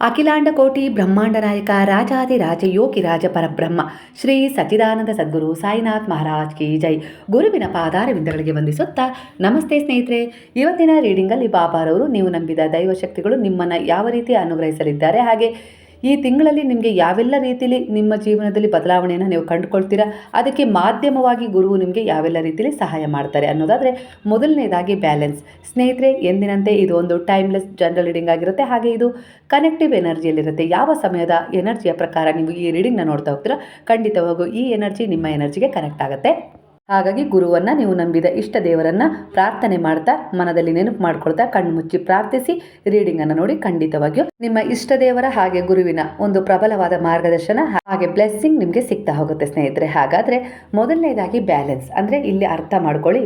ಅಖಿಲಾಂಡ ಕೋಟಿ ಬ್ರಹ್ಮಾಂಡ ನಾಯಕ ರಾಜಾದಿರಾಜ ಯೋಗಿ ರಾಜ ಪರಬ್ರಹ್ಮ ಶ್ರೀ ಸಚ್ಚಿದಾನಂದ ಸದ್ಗುರು ಸಾಯಿನಾಥ್ ಮಹಾರಾಜ್ ಕಿ ಜೈ. ಗುರುವಿನ ಪಾದಾರವಿಂದಗಳಿಗೆ ವಂದಿಸುತ್ತಾ ನಮಸ್ತೆ ಸ್ನೇಹಿತರೆ. ಇವತ್ತಿನ ರೀಡಿಂಗಲ್ಲಿ ಬಾಬಾರವರು ನೀವು ನಂಬಿದ ದೈವಶಕ್ತಿಗಳು ನಿಮ್ಮನ್ನು ಯಾವ ರೀತಿ ಅನುಗ್ರಹಿಸಲಿದ್ದಾರೆ ಹಾಗೆ ಈ ತಿಂಗಳಲ್ಲಿ ನಿಮಗೆ ಯಾವೆಲ್ಲ ರೀತಿಯಲ್ಲಿ ನಿಮ್ಮ ಜೀವನದಲ್ಲಿ ಬದಲಾವಣೆಯನ್ನು ನೀವು ಕಂಡುಕೊಳ್ತೀರಾ? ಅದಕ್ಕೆ ಮಾಧ್ಯಮವಾಗಿ ಗುರುವು ನಿಮಗೆ ಯಾವೆಲ್ಲ ರೀತಿಯಲ್ಲಿ ಸಹಾಯ ಮಾಡ್ತಾರೆ ಅನ್ನೋದಾದರೆ ಮೊದಲನೇದಾಗಿ ಬ್ಯಾಲೆನ್ಸ್. ಸ್ನೇಹಿತರೆ, ಎಂದಿನಂತೆ ಇದು ಒಂದು ಟೈಮ್ಲೆಸ್ ಜನರಲ್ ರೀಡಿಂಗ್ ಆಗಿರುತ್ತೆ. ಹಾಗೆ ಇದು ಕನೆಕ್ಟಿವ್ ಎನರ್ಜಿಯಲ್ಲಿರುತ್ತೆ. ಯಾವ ಸಮಯದ ಎನರ್ಜಿಯ ಪ್ರಕಾರ ನೀವು ಈ ರೀಡಿಂಗ್ನ ನೋಡ್ತಾ ಹೋಗ್ತೀರಾ? ಖಂಡಿತವಾಗೂ ಈ ಎನರ್ಜಿ ನಿಮ್ಮ ಎನರ್ಜಿಗೆ ಕನೆಕ್ಟ್ ಆಗುತ್ತೆ. ಹಾಗಾಗಿ ಗುರುವನ್ನು ನೀವು ನಂಬಿದ ಇಷ್ಟ ದೇವರನ್ನು ಪ್ರಾರ್ಥನೆ ಮಾಡ್ತಾ, ಮನದಲ್ಲಿ ನೆನಪು ಮಾಡ್ಕೊಳ್ತಾ, ಕಣ್ಣು ಮುಚ್ಚಿ ಪ್ರಾರ್ಥಿಸಿ ರೀಡಿಂಗನ್ನು ನೋಡಿ ಖಂಡಿತವಾಗಿಯೂ ನಿಮ್ಮ ಇಷ್ಟ ದೇವರ ಹಾಗೆ ಗುರುವಿನ ಒಂದು ಪ್ರಬಲವಾದ ಮಾರ್ಗದರ್ಶನ ಹಾಗೆ ಬ್ಲೆಸ್ಸಿಂಗ್ ನಿಮಗೆ ಸಿಗ್ತಾ ಹೋಗುತ್ತೆ ಸ್ನೇಹಿತರೆ. ಹಾಗಾದರೆ ಮೊದಲನೇದಾಗಿ ಬ್ಯಾಲೆನ್ಸ್ ಅಂದರೆ ಇಲ್ಲಿ ಅರ್ಥ ಮಾಡ್ಕೊಳ್ಳಿ.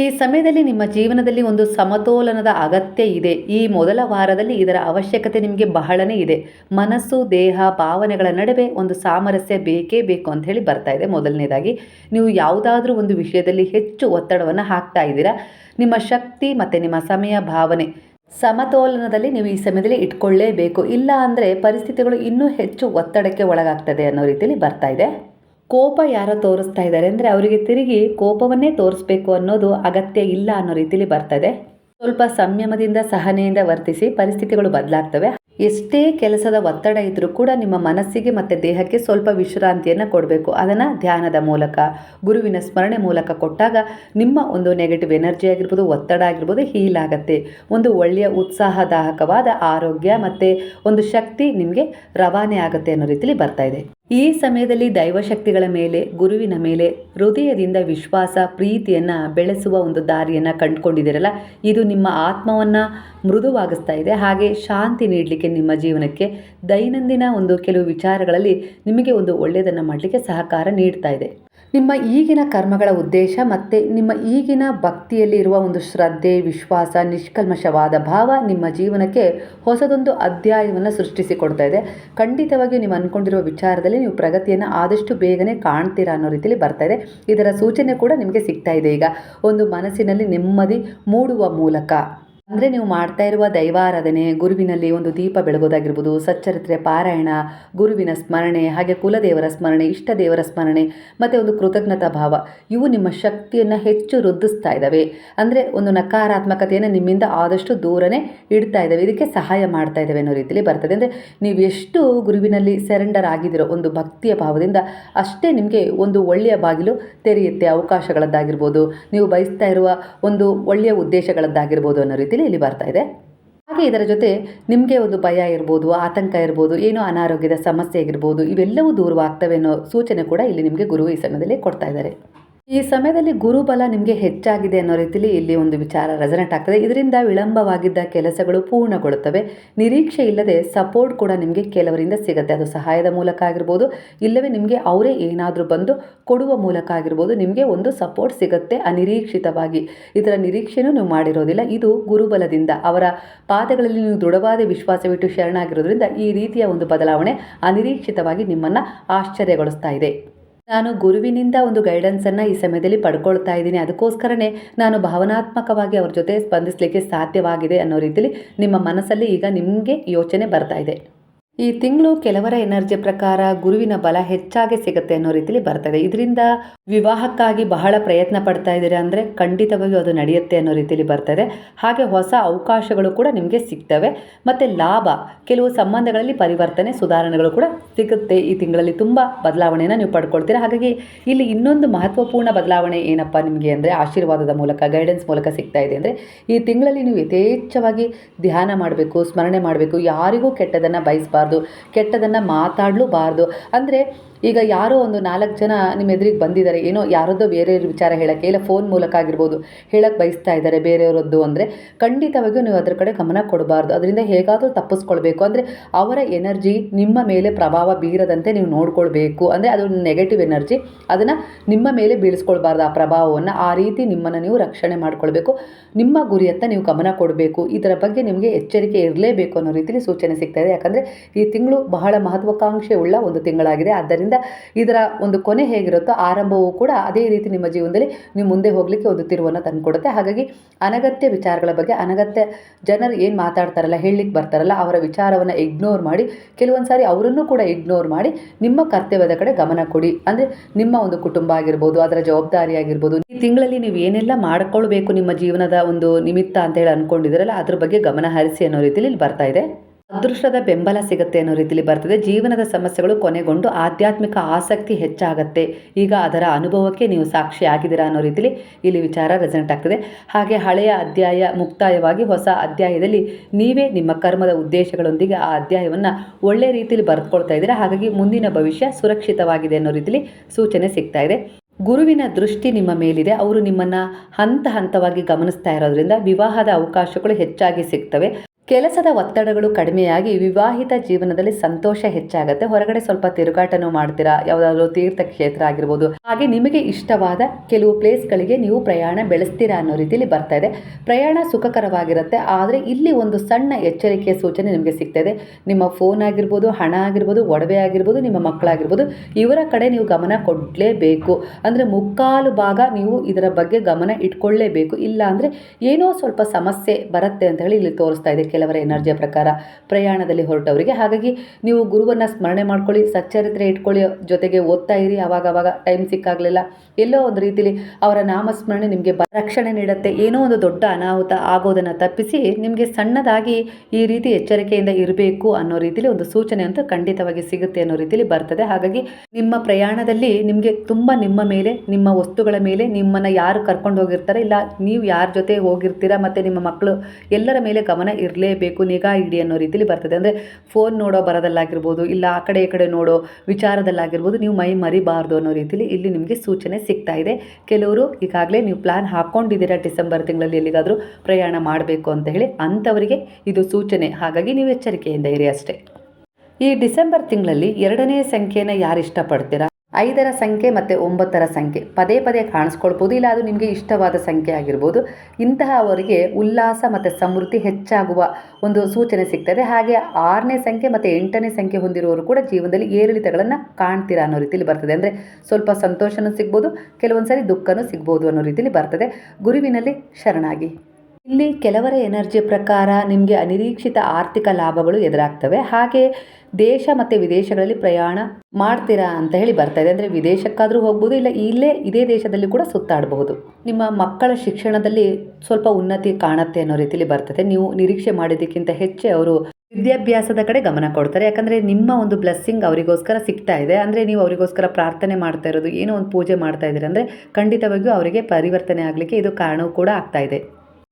ಈ ಸಮಯದಲ್ಲಿ ನಿಮ್ಮ ಜೀವನದಲ್ಲಿ ಒಂದು ಸಮತೋಲನದ ಅಗತ್ಯ ಇದೆ. ಈ ಮೊದಲ ವಾರದಲ್ಲಿ ಇದರ ಅವಶ್ಯಕತೆ ನಿಮಗೆ ಬಹಳನೇ ಇದೆ. ಮನಸ್ಸು, ದೇಹ, ಭಾವನೆಗಳ ನಡುವೆ ಒಂದು ಸಾಮರಸ್ಯ ಬೇಕೇ ಬೇಕು ಅಂತ ಹೇಳಿ ಬರ್ತಾ ಇದೆ. ಮೊದಲನೇದಾಗಿ, ನೀವು ಯಾವುದಾದ್ರೂ ಒಂದು ವಿಷಯದಲ್ಲಿ ಹೆಚ್ಚು ಒತ್ತಡವನ್ನು ಹಾಕ್ತಾ ಇದ್ದೀರಾ. ನಿಮ್ಮ ಶಕ್ತಿ ಮತ್ತು ನಿಮ್ಮ ಸಮಯ, ಭಾವನೆ ಸಮತೋಲನದಲ್ಲಿ ನೀವು ಈ ಸಮಯದಲ್ಲಿ ಇಟ್ಕೊಳ್ಳೇಬೇಕು. ಇಲ್ಲ ಅಂದರೆ ಪರಿಸ್ಥಿತಿಗಳು ಇನ್ನೂ ಹೆಚ್ಚು ಒತ್ತಡಕ್ಕೆ ಒಳಗಾಗ್ತದೆ ಅನ್ನೋ ರೀತಿಯಲ್ಲಿ ಬರ್ತಾ ಇದೆ. ಕೋಪ ಯಾರೋ ತೋರಿಸ್ತಾ ಇದ್ದಾರೆ. ಅಂದರೆ ಅವರಿಗೆ ತಿರುಗಿ ಕೋಪವನ್ನೇ ತೋರಿಸ್ಬೇಕು ಅನ್ನೋದು ಅಗತ್ಯ ಇಲ್ಲ ಅನ್ನೋ ರೀತಿಯಲ್ಲಿ ಬರ್ತದೆ. ಸ್ವಲ್ಪ ಸಂಯಮದಿಂದ ಸಹನೆಯಿಂದ ವರ್ತಿಸಿ ಪರಿಸ್ಥಿತಿಗಳು ಬದಲಾಗ್ತವೆ. ಎಷ್ಟೇ ಕೆಲಸದ ಒತ್ತಡ ಇದ್ದರೂ ಕೂಡ ನಿಮ್ಮ ಮನಸ್ಸಿಗೆ ಮತ್ತು ದೇಹಕ್ಕೆ ಸ್ವಲ್ಪ ವಿಶ್ರಾಂತಿಯನ್ನು ಕೊಡಬೇಕು. ಅದನ್ನು ಧ್ಯಾನದ ಮೂಲಕ, ಗುರುವಿನ ಸ್ಮರಣೆ ಮೂಲಕ ಕೊಟ್ಟಾಗ ನಿಮ್ಮ ಒಂದು ನೆಗೆಟಿವ್ ಎನರ್ಜಿ ಆಗಿರ್ಬೋದು, ಒತ್ತಡ ಆಗಿರ್ಬೋದು ಹೀಲ್ ಆಗುತ್ತೆ. ಒಂದು ಒಳ್ಳೆಯ ಉತ್ಸಾಹದಾಯಕವಾದ ಆರೋಗ್ಯ ಮತ್ತು ಒಂದು ಶಕ್ತಿ ನಿಮಗೆ ರವಾನೆ ಆಗುತ್ತೆ ಅನ್ನೋ ರೀತಿಯಲ್ಲಿ ಬರ್ತಾ ಇದೆ. ಈ ಸಮಯದಲ್ಲಿ ದೈವಶಕ್ತಿಗಳ ಮೇಲೆ, ಗುರುವಿನ ಮೇಲೆ, ಹೃದಯದಿಂದ ವಿಶ್ವಾಸ, ಪ್ರೀತಿಯನ್ನು ಬೆಳೆಸುವ ಒಂದು ದಾರಿಯನ್ನು ಕಂಡುಕೊಂಡಿದ್ದೀರಲ್ಲ, ಇದು ನಿಮ್ಮ ಆತ್ಮವನ್ನು ಮೃದುವಾಗಿಸ್ತಾ ಇದೆ. ಹಾಗೆ ಶಾಂತಿ ನೀಡಲಿಕ್ಕೆ ನಿಮ್ಮ ಜೀವನಕ್ಕೆ ದೈನಂದಿನ ಒಂದು ಕೆಲವು ವಿಚಾರಗಳಲ್ಲಿ ನಿಮಗೆ ಒಂದು ಒಳ್ಳೆಯದನ್ನು ಮಾಡಲಿಕ್ಕೆ ಸಹಕಾರ ನೀಡ್ತಾ ಇದೆ. ನಿಮ್ಮ ಈಗಿನ ಕರ್ಮಗಳ ಉದ್ದೇಶ ಮತ್ತು ನಿಮ್ಮ ಈಗಿನ ಭಕ್ತಿಯಲ್ಲಿ ಇರುವ ಒಂದು ಶ್ರದ್ಧೆ, ವಿಶ್ವಾಸ, ನಿಷ್ಕಲ್ಮಶವಾದ ಭಾವ ನಿಮ್ಮ ಜೀವನಕ್ಕೆ ಹೊಸದೊಂದು ಅಧ್ಯಾಯವನ್ನು ಸೃಷ್ಟಿಸಿಕೊಡ್ತಾ ಇದೆ. ಖಂಡಿತವಾಗಿಯೂ ನೀವು ಅಂದ್ಕೊಂಡಿರುವ ವಿಚಾರದಲ್ಲಿ ನೀವು ಪ್ರಗತಿಯನ್ನು ಆದಷ್ಟು ಬೇಗನೆ ಕಾಣ್ತೀರಾ ಅನ್ನೋ ರೀತಿಯಲ್ಲಿ ಬರ್ತಾ ಇದೆ. ಇದರ ಸೂಚನೆ ಕೂಡ ನಿಮಗೆ ಸಿಗ್ತಾ ಇದೆ ಈಗ. ಒಂದು ಮನಸ್ಸಿನಲ್ಲಿ ನೆಮ್ಮದಿ ಮೂಡುವ ಮೂಲಕ. ಅಂದರೆ ನೀವು ಮಾಡ್ತಾ ಇರುವ ದೈವಾರಾಧನೆ, ಗುರುವಿನಲ್ಲಿ ಒಂದು ದೀಪ ಬೆಳಗೋದಾಗಿರ್ಬೋದು, ಸಚ್ಚರಿತ್ರೆ ಪಾರಾಯಣ, ಗುರುವಿನ ಸ್ಮರಣೆ, ಹಾಗೆ ಕುಲದೇವರ ಸ್ಮರಣೆ ಇಷ್ಟ ದೇವರ ಸ್ಮರಣೆ, ಮತ್ತು ಒಂದು ಕೃತಜ್ಞತಾ ಭಾವ, ಇವು ನಿಮ್ಮ ಶಕ್ತಿಯನ್ನು ಹೆಚ್ಚು ವೃದ್ಧಿಸ್ತಾ ಇದ್ದಾವೆ ಅಂದರೆ ಒಂದು ನಕಾರಾತ್ಮಕತೆಯನ್ನು ನಿಮ್ಮಿಂದ ಆದಷ್ಟು ದೂರನೇ ಇಡ್ತಾ ಇದ್ದಾವೆ ಇದಕ್ಕೆ ಸಹಾಯ ಮಾಡ್ತಾ ಇದ್ದಾವೆ ಅನ್ನೋ ರೀತಿಯಲ್ಲಿ ಬರ್ತದೆ. ಅಂದರೆ ನೀವು ಎಷ್ಟು ಗುರುವಿನಲ್ಲಿ ಸೆರೆಂಡರ್ ಆಗಿದ್ದೀರೋ ಒಂದು ಭಕ್ತಿಯ ಭಾವದಿಂದ ಅಷ್ಟೇ ನಿಮಗೆ ಒಂದು ಒಳ್ಳೆಯ ಬಾಗಿಲು ತೆರೆಯುತ್ತೆ, ಅವಕಾಶಗಳದ್ದಾಗಿರ್ಬೋದು. ನೀವು ಬಯಸ್ತಾ ಇರುವ ಒಂದು ಒಳ್ಳೆಯ ಉದ್ದೇಶಗಳದ್ದಾಗಿರ್ಬೋದು ಅನ್ನೋ ರೀತಿ ಇಲ್ಲಿ ಬರ್ತಾ ಇದೆ. ಹಾಗೆ ಇದರ ಜೊತೆ ನಿಮಗೆ ಒಂದು ಭಯ ಇರ್ಬೋದು, ಆತಂಕ ಇರ್ಬೋದು, ಏನೋ ಅನಾರೋಗ್ಯದ ಸಮಸ್ಯೆ ಆಗಿರ್ಬೋದು, ಇವೆಲ್ಲವೂ ದೂರವಾಗ್ತವೆ ಅನ್ನೋ ಸೂಚನೆ ಕೂಡ ಇಲ್ಲಿ ನಿಮಗೆ ಗುರು ಈ ಸಮಯದಲ್ಲಿ ಕೊಡ್ತಾ ಇದ್ದಾರೆ. ಈ ಸಮಯದಲ್ಲಿ ಗುರುಬಲ ನಿಮಗೆ ಹೆಚ್ಚಾಗಿದೆ ಅನ್ನೋ ರೀತಿಯಲ್ಲಿ ಇಲ್ಲಿ ಒಂದು ವಿಚಾರ ರೆಸನೆಂಟ್ ಆಗ್ತದೆ. ಇದರಿಂದ ವಿಳಂಬವಾಗಿದ್ದ ಕೆಲಸಗಳು ಪೂರ್ಣಗೊಳ್ಳುತ್ತವೆ. ನಿರೀಕ್ಷೆ ಇಲ್ಲದೆ ಸಪೋರ್ಟ್ ಕೂಡ ನಿಮಗೆ ಕೆಲವರಿಂದ ಸಿಗುತ್ತೆ. ಅದು ಸಹಾಯದ ಮೂಲಕ ಆಗಿರ್ಬೋದು, ಇಲ್ಲವೇ ನಿಮಗೆ ಅವರೇ ಏನಾದರೂ ಬಂದು ಕೊಡುವ ಮೂಲಕ ಆಗಿರ್ಬೋದು ನಿಮಗೆ ಒಂದು ಸಪೋರ್ಟ್ ಸಿಗುತ್ತೆ ಅನಿರೀಕ್ಷಿತವಾಗಿ. ಇದರ ನಿರೀಕ್ಷೆನೂ ನೀವು ಮಾಡಿರೋದಿಲ್ಲ. ಇದು ಗುರುಬಲದಿಂದ, ಅವರ ಪಾದಗಳಲ್ಲಿ ನೀವು ದೃಢವಾದ ವಿಶ್ವಾಸವಿಟ್ಟು ಶರಣಾಗಿರೋದ್ರಿಂದ ಈ ರೀತಿಯ ಒಂದು ಬದಲಾವಣೆ ಅನಿರೀಕ್ಷಿತವಾಗಿ ನಿಮ್ಮನ್ನು ಆಶ್ಚರ್ಯಗೊಳಿಸ್ತಾ ಇದೆ. ನಾನು ಗುರುವಿನಿಂದ ಒಂದು ಗೈಡೆನ್ಸನ್ನು ಈ ಸಮಯದಲ್ಲಿ ಪಡ್ಕೊಳ್ತಾ ಇದ್ದೀನಿ. ಅದಕ್ಕೋಸ್ಕರನೇ ನಾನು ಭಾವನಾತ್ಮಕವಾಗಿ ಅವ್ರ ಜೊತೆ ಸ್ಪಂದಿಸಲಿಕ್ಕೆ ಸಾಧ್ಯವಾಗಿದೆ ಅನ್ನೋ ರೀತಿಯಲ್ಲಿ ನಿಮ್ಮ ಮನಸ್ಸಲ್ಲಿ ಈಗ ನಿಮಗೆ ಯೋಚನೆ ಬರ್ತಾ ಇದೆ. ಈ ತಿಂಗಳು ಕೆಲವರ ಎನರ್ಜಿ ಪ್ರಕಾರ ಗುರುವಿನ ಬಲ ಹೆಚ್ಚಾಗಿ ಸಿಗುತ್ತೆ ಅನ್ನೋ ರೀತಿಲಿ ಬರ್ತದೆ. ಇದರಿಂದ ವಿವಾಹಕ್ಕಾಗಿ ಬಹಳ ಪ್ರಯತ್ನ ಪಡ್ತಾ ಇದ್ದೀರಾ ಅಂದರೆ ಖಂಡಿತವಾಗಿಯೂ ಅದು ನಡೆಯುತ್ತೆ ಅನ್ನೋ ರೀತಿಲಿ ಬರ್ತದೆ. ಹಾಗೆ ಹೊಸ ಅವಕಾಶಗಳು ಕೂಡ ನಿಮಗೆ ಸಿಗ್ತವೆ. ಮತ್ತು ಲಾಭ, ಕೆಲವು ಸಂಬಂಧಗಳಲ್ಲಿ ಪರಿವರ್ತನೆ, ಸುಧಾರಣೆಗಳು ಕೂಡ ಸಿಗುತ್ತೆ ಈ ತಿಂಗಳಲ್ಲಿ. ತುಂಬ ಬದಲಾವಣೆಯನ್ನು ನೀವು ಪಡ್ಕೊಳ್ತೀರಾ? ಹಾಗಾಗಿ ಇಲ್ಲಿ ಇನ್ನೊಂದು ಮಹತ್ವಪೂರ್ಣ ಬದಲಾವಣೆ ಏನಪ್ಪ ನಿಮಗೆ ಅಂದರೆ ಆಶೀರ್ವಾದದ ಮೂಲಕ ಗೈಡೆನ್ಸ್ ಮೂಲಕ ಸಿಗ್ತಾ ಇದೆ ಅಂದರೆ ಈ ತಿಂಗಳಲ್ಲಿ ನೀವು ಯಥೇಚ್ಛವಾಗಿ ಧ್ಯಾನ ಮಾಡಬೇಕು, ಸ್ಮರಣೆ ಮಾಡಬೇಕು. ಯಾರಿಗೂ ಕೆಟ್ಟದನ್ನು ಬಯಸಬಾರ್ದು. ಕೆಟ್ಟದನ್ನು ಮಾತಾಡಲೂಬಾರ್ದು. ಅಂದರೆ ಈಗ ಯಾರೋ ಒಂದು ನಾಲ್ಕು ಜನ ನಿಮ್ಮ ಎದುರಿಗೆ ಬಂದಿದ್ದಾರೆ, ಏನೋ ಯಾರದ್ದೋ ಬೇರೆಯವ್ರ ವಿಚಾರ ಹೇಳೋಕ್ಕೆ ಇಲ್ಲ ಫೋನ್ ಮೂಲಕ ಆಗಿರ್ಬೋದು ಹೇಳಕ್ಕೆ ಬಯಸ್ತಾ ಇದ್ದಾರೆ ಬೇರೆಯವರದ್ದು ಅಂದರೆ, ಖಂಡಿತವಾಗಿಯೂ ನೀವು ಅದರ ಕಡೆ ಗಮನ ಕೊಡಬಾರ್ದು. ಅದರಿಂದ ಹೇಗಾದರೂ ತಪ್ಪಿಸ್ಕೊಳ್ಬೇಕು. ಅಂದರೆ ಅವರ ಎನರ್ಜಿ ನಿಮ್ಮ ಮೇಲೆ ಪ್ರಭಾವ ಬೀರದಂತೆ ನೀವು ನೋಡ್ಕೊಳ್ಬೇಕು. ಅಂದರೆ ಅದು ನೆಗೆಟಿವ್ ಎನರ್ಜಿ, ಅದನ್ನು ನಿಮ್ಮ ಮೇಲೆ ಬೀಳಿಸ್ಕೊಳ್ಬಾರ್ದು ಆ ಪ್ರಭಾವವನ್ನು. ಆ ರೀತಿ ನಿಮ್ಮನ್ನು ನೀವು ರಕ್ಷಣೆ ಮಾಡಿಕೊಳ್ಬೇಕು. ನಿಮ್ಮ ಗುರಿಯತ್ತ ನೀವು ಗಮನ ಕೊಡಬೇಕು. ಇದರ ಬಗ್ಗೆ ನಿಮಗೆ ಎಚ್ಚರಿಕೆ ಇರಲೇಬೇಕು ಅನ್ನೋ ರೀತಿಯಲ್ಲಿ ಸೂಚನೆ ಸಿಗ್ತಾ ಇದೆ. ಯಾಕಂದರೆ ಈ ತಿಂಗಳು ಬಹಳ ಮಹತ್ವಾಕಾಂಕ್ಷೆ ಉಳ್ಳ ಒಂದು ತಿಂಗಳಾಗಿದೆ. ಆದ್ದರಿಂದ ಇರೋದ್ರಿಂದ ಇದರ ಒಂದು ಕೊನೆ ಹೇಗಿರುತ್ತೋ ಆರಂಭವೂ ಕೂಡ ಅದೇ ರೀತಿ ನಿಮ್ಮ ಜೀವನದಲ್ಲಿ ನೀವು ಮುಂದೆ ಹೋಗಲಿಕ್ಕೆ ಒಂದು ತಿರುವನ್ನು ತಂದುಕೊಡುತ್ತೆ. ಹಾಗಾಗಿ ಅನಗತ್ಯ ವಿಚಾರಗಳ ಬಗ್ಗೆ ಅನಗತ್ಯ ಜನರು ಏನು ಮಾತಾಡ್ತಾರಲ್ಲ, ಹೇಳಲಿಕ್ಕೆ ಬರ್ತಾರಲ್ಲ, ಅವರ ವಿಚಾರವನ್ನು ಇಗ್ನೋರ್ ಮಾಡಿ, ಕೆಲವೊಂದು ಸಾರಿ ಅವರನ್ನು ಕೂಡ ಇಗ್ನೋರ್ ಮಾಡಿ ನಿಮ್ಮ ಕರ್ತವ್ಯದ ಕಡೆ ಗಮನ ಕೊಡಿ. ಅಂದರೆ ನಿಮ್ಮ ಒಂದು ಕುಟುಂಬ ಆಗಿರ್ಬೋದು, ಅದರ ಜವಾಬ್ದಾರಿ ಆಗಿರ್ಬೋದು, ಈ ತಿಂಗಳಲ್ಲಿ ನೀವು ಏನೆಲ್ಲ ಮಾಡ್ಕೊಳ್ಬೇಕು ನಿಮ್ಮ ಜೀವನದ ಒಂದು ನಿಮಿತ್ತ ಅಂತ ಹೇಳಿ ಅಂದ್ಕೊಂಡಿದ್ದೀರಲ್ಲ ಅದ್ರ ಬಗ್ಗೆ ಗಮನ ಹರಿಸಿ ಅನ್ನೋ ರೀತಿಯಲ್ಲಿ ಇಲ್ಲಿ ಬರ್ತಾ ಇದೆ. ಅದೃಷ್ಟದ ಬೆಂಬಲ ಸಿಗುತ್ತೆ ಅನ್ನೋ ರೀತಿಯಲ್ಲಿ ಬರ್ತದೆ. ಜೀವನದ ಸಮಸ್ಯೆಗಳು ಕೊನೆಗೊಂಡು ಆಧ್ಯಾತ್ಮಿಕ ಆಸಕ್ತಿ ಹೆಚ್ಚಾಗತ್ತೆ. ಈಗ ಅದರ ಅನುಭವಕ್ಕೆ ನೀವು ಸಾಕ್ಷಿ ಆಗಿದ್ದೀರಾ ಅನ್ನೋ ರೀತಿಯಲ್ಲಿ ಇಲ್ಲಿ ವಿಚಾರ ರೆಸೆಂಟ್ ಆಗ್ತದೆ. ಹಾಗೆ ಹಳೆಯ ಅಧ್ಯಾಯ ಮುಕ್ತಾಯವಾಗಿ ಹೊಸ ಅಧ್ಯಾಯದಲ್ಲಿ ನೀವೇ ನಿಮ್ಮ ಕರ್ಮದ ಉದ್ದೇಶಗಳೊಂದಿಗೆ ಆ ಅಧ್ಯಾಯವನ್ನು ಒಳ್ಳೆ ರೀತಿಯಲ್ಲಿ ಬರೆದುಕೊಳ್ತಾ ಇದ್ದೀರಾ? ಹಾಗಾಗಿ ಮುಂದಿನ ಭವಿಷ್ಯ ಸುರಕ್ಷಿತವಾಗಿದೆ ಅನ್ನೋ ರೀತಿಯಲ್ಲಿ ಸೂಚನೆ ಸಿಗ್ತಾ ಇದೆ. ಗುರುವಿನ ದೃಷ್ಟಿ ನಿಮ್ಮ ಮೇಲಿದೆ. ಅವರು ನಿಮ್ಮನ್ನು ಹಂತ ಹಂತವಾಗಿ ಗಮನಿಸ್ತಾ ಇರೋದ್ರಿಂದ ವಿವಾಹದ ಅವಕಾಶಗಳು ಹೆಚ್ಚಾಗಿ ಸಿಗ್ತವೆ. ಕೆಲಸದ ಒತ್ತಡಗಳು ಕಡಿಮೆಯಾಗಿ ವಿವಾಹಿತ ಜೀವನದಲ್ಲಿ ಸಂತೋಷ ಹೆಚ್ಚಾಗುತ್ತೆ. ಹೊರಗಡೆ ಸ್ವಲ್ಪ ತಿರುಗಾಟನೂ ಮಾಡ್ತೀರಾ? ಯಾವುದಾದ್ರೂ ತೀರ್ಥಕ್ಷೇತ್ರ ಆಗಿರ್ಬೋದು. ಹಾಗೆ ನಿಮಗೆ ಇಷ್ಟವಾದ ಕೆಲವು ಪ್ಲೇಸ್ಗಳಿಗೆ ನೀವು ಪ್ರಯಾಣ ಬೆಳೆಸ್ತೀರಾ ಅನ್ನೋ ರೀತಿಯಲ್ಲಿ ಬರ್ತಾ ಇದೆ. ಪ್ರಯಾಣ ಸುಖಕರವಾಗಿರುತ್ತೆ. ಆದರೆ ಇಲ್ಲಿ ಒಂದು ಸಣ್ಣ ಎಚ್ಚರಿಕೆಯ ಸೂಚನೆ ನಿಮಗೆ ಸಿಗ್ತಾ ಇದೆ ನಿಮ್ಮ ಫೋನ್ ಆಗಿರ್ಬೋದು, ಹಣ ಆಗಿರ್ಬೋದು, ಒಡವೆ ಆಗಿರ್ಬೋದು, ನಿಮ್ಮ ಮಕ್ಕಳಾಗಿರ್ಬೋದು, ಇವರ ಕಡೆ ನೀವು ಗಮನ ಕೊಡಲೇಬೇಕು. ಅಂದರೆ ಮುಕ್ಕಾಲು ಭಾಗ ನೀವು ಇದರ ಬಗ್ಗೆ ಗಮನ ಇಟ್ಕೊಳ್ಳೇಬೇಕು. ಇಲ್ಲ ಅಂದರೆ ಏನೋ ಸ್ವಲ್ಪ ಸಮಸ್ಯೆ ಬರುತ್ತೆ ಅಂತ ಹೇಳಿ ಇಲ್ಲಿ ತೋರಿಸ್ತಾ ಇದೆ. ಕೆಲವರ ಎನರ್ಜಿಯ ಪ್ರಕಾರ ಪ್ರಯಾಣದಲ್ಲಿ ಹೊರಟವರಿಗೆ. ಹಾಗಾಗಿ ನೀವು ಗುರುವನ್ನು ಸ್ಮರಣೆ ಮಾಡ್ಕೊಳ್ಳಿ, ಸಚ್ಚರಿತ್ರೆ ಇಟ್ಕೊಳ್ಳಿ, ಜೊತೆಗೆ ಓದ್ತಾ ಇರಿ. ಅವಾಗ ಅವಾಗ ಟೈಮ್ ಸಿಕ್ಕಾಗಲಿಲ್ಲ. ಎಲ್ಲೋ ಒಂದು ರೀತಿಲಿ ಅವರ ನಾಮಸ್ಮರಣೆ ನಿಮಗೆ ರಕ್ಷಣೆ ನೀಡುತ್ತೆ. ಏನೋ ಒಂದು ದೊಡ್ಡ ಅನಾಹುತ ಆಗೋದನ್ನು ತಪ್ಪಿಸಿ ನಿಮಗೆ ಸಣ್ಣದಾಗಿ ಈ ರೀತಿ ಎಚ್ಚರಿಕೆಯಿಂದ ಇರಬೇಕು ಅನ್ನೋ ರೀತಿಲಿ ಒಂದು ಸೂಚನೆ ಅಂತ ಖಂಡಿತವಾಗಿ ಸಿಗುತ್ತೆ ಅನ್ನೋ ರೀತಿಲಿ ಬರ್ತದೆ. ಹಾಗಾಗಿ ನಿಮ್ಮ ಪ್ರಯಾಣದಲ್ಲಿ ನಿಮಗೆ ತುಂಬ ನಿಮ್ಮ ಮೇಲೆ, ನಿಮ್ಮ ವಸ್ತುಗಳ ಮೇಲೆ, ನಿಮ್ಮನ್ನು ಯಾರು ಕರ್ಕೊಂಡು ಹೋಗಿರ್ತಾರೆ, ಇಲ್ಲ ನೀವು ಯಾರ ಜೊತೆ ಹೋಗಿರ್ತೀರಾ, ಮತ್ತು ನಿಮ್ಮ ಮಕ್ಕಳು ಎಲ್ಲರ ಮೇಲೆ ಗಮನ ಇರಲೇಬೇಕು ನಿಗಾ ಇಡಿ ಅನ್ನೋ ರೀತಿಲಿ ಬರ್ತದೆ. ಅಂದರೆ ಫೋನ್ ನೋಡೋ ಬರೋದಲ್ಲಾಗಿರ್ಬೋದು, ಇಲ್ಲ ಆ ಕಡೆ ಈ ಕಡೆ ನೋಡೋ ವಿಚಾರದಲ್ಲಾಗಿರ್ಬೋದು, ನೀವು ಮೈ ಮರಿಬಾರ್ದು ಅನ್ನೋ ರೀತಿಲಿ ಇಲ್ಲಿ ನಿಮಗೆ ಸೂಚನೆ ಸಿಗ್ತಾ ಇದೆ. ಕೆಲವರು ಈಗಾಗಲೇ ನೀವು ಪ್ಲ್ಯಾನ್ ಹಾಕ್ಕೊಂಡಿದ್ದೀರಾ ಡಿಸೆಂಬರ್ ತಿಂಗಳಲ್ಲಿ ಎಲ್ಲಿಗಾದರೂ ಪ್ರಯಾಣ ಮಾಡಬೇಕು ಅಂತ ಹೇಳಿ ಅಂಥವರಿಗೆ ಇದು ಸೂಚನೆ. ಹಾಗಾಗಿ ನೀವು ಎಚ್ಚರಿಕೆಯಿಂದ ಇರಿ ಅಷ್ಟೇ. ಈ ಡಿಸೆಂಬರ್ ತಿಂಗಳಲ್ಲಿ ಎರಡನೇ ಸಂಖ್ಯೆನ ಯಾರು ಇಷ್ಟಪಡ್ತೀರಾ? ಐದರ ಸಂಖ್ಯೆ ಮತ್ತು ಒಂಬತ್ತರ ಸಂಖ್ಯೆ. ಪದೇ ಪದೇ ಕಾಣಿಸ್ಕೊಳ್ಬೋದು. ಇಲ್ಲ, ಅದು ನಿಮಗೆ ಇಷ್ಟವಾದ ಸಂಖ್ಯೆ ಆಗಿರ್ಬೋದು. ಇಂತಹ ಅವರಿಗೆ ಉಲ್ಲಾಸ ಮತ್ತು ಸಮೃದ್ಧಿ ಹೆಚ್ಚಾಗುವ ಒಂದು ಸೂಚನೆ ಸಿಗ್ತದೆ. ಹಾಗೆ ಆರನೇ ಸಂಖ್ಯೆ ಮತ್ತು ಎಂಟನೇ ಸಂಖ್ಯೆ ಹೊಂದಿರುವವರು ಕೂಡ ಜೀವನದಲ್ಲಿ ಏರಿಳಿತಗಳನ್ನು ಕಾಣ್ತೀರಾ ಅನ್ನೋ ರೀತಿಯಲ್ಲಿ ಬರ್ತದೆ. ಅಂದರೆ ಸ್ವಲ್ಪ ಸಂತೋಷನೂ ಸಿಗ್ಬೋದು ಕೆಲವೊಂದು ಸಾರಿ ದುಃಖನೂ ಸಿಗ್ಬೋದು ಅನ್ನೋ ರೀತಿಯಲ್ಲಿ ಬರ್ತದೆ. ಗುರುವಿನಲ್ಲಿ ಶರಣಾಗಿ. ಇಲ್ಲಿ ಕೆಲವರ ಎನರ್ಜಿ ಪ್ರಕಾರ ನಿಮಗೆ ಅನಿರೀಕ್ಷಿತ ಆರ್ಥಿಕ ಲಾಭಗಳು ಎದುರಾಗ್ತವೆ. ಹಾಗೆ ದೇಶ ಮತ್ತು ವಿದೇಶಗಳಲ್ಲಿ ಪ್ರಯಾಣ ಮಾಡ್ತೀರಾ ಅಂತ ಹೇಳಿ ಬರ್ತಾ ಇದೆ. ಅಂದರೆ ವಿದೇಶಕ್ಕಾದರೂ ಹೋಗ್ಬೋದು, ಇಲ್ಲ ಇಲ್ಲೇ ಇದೇ ದೇಶದಲ್ಲಿ ಕೂಡ ಸುತ್ತಾಡಬಹುದು. ನಿಮ್ಮ ಮಕ್ಕಳ ಶಿಕ್ಷಣದಲ್ಲಿ ಸ್ವಲ್ಪ ಉನ್ನತಿ ಕಾಣುತ್ತೆ ಅನ್ನೋ ರೀತಿಯಲ್ಲಿ ಬರ್ತದೆ. ನೀವು ನಿರೀಕ್ಷೆ ಮಾಡಿದ್ದಕ್ಕಿಂತ ಹೆಚ್ಚೆ ಅವರು ವಿದ್ಯಾಭ್ಯಾಸದ ಕಡೆ ಗಮನ ಕೊಡ್ತಾರೆ. ಯಾಕಂದರೆ ನಿಮ್ಮ ಒಂದು ಬ್ಲೆಸ್ಸಿಂಗ್ ಅವರಿಗೋಸ್ಕರ ಸಿಗ್ತಾ ಇದೆ. ಅಂದರೆ ನೀವು ಅವರಿಗೋಸ್ಕರ ಪ್ರಾರ್ಥನೆ ಮಾಡ್ತಾ ಇರೋದು, ಏನೋ ಒಂದು ಪೂಜೆ ಮಾಡ್ತಾ ಇದ್ದೀರಿ ಅಂದರೆ ಖಂಡಿತವಾಗಿಯೂ ಅವರಿಗೆ ಪರಿವರ್ತನೆ ಆಗಲಿಕ್ಕೆ ಇದು ಕಾರಣವೂ ಕೂಡ ಆಗ್ತಾ ಇದೆ.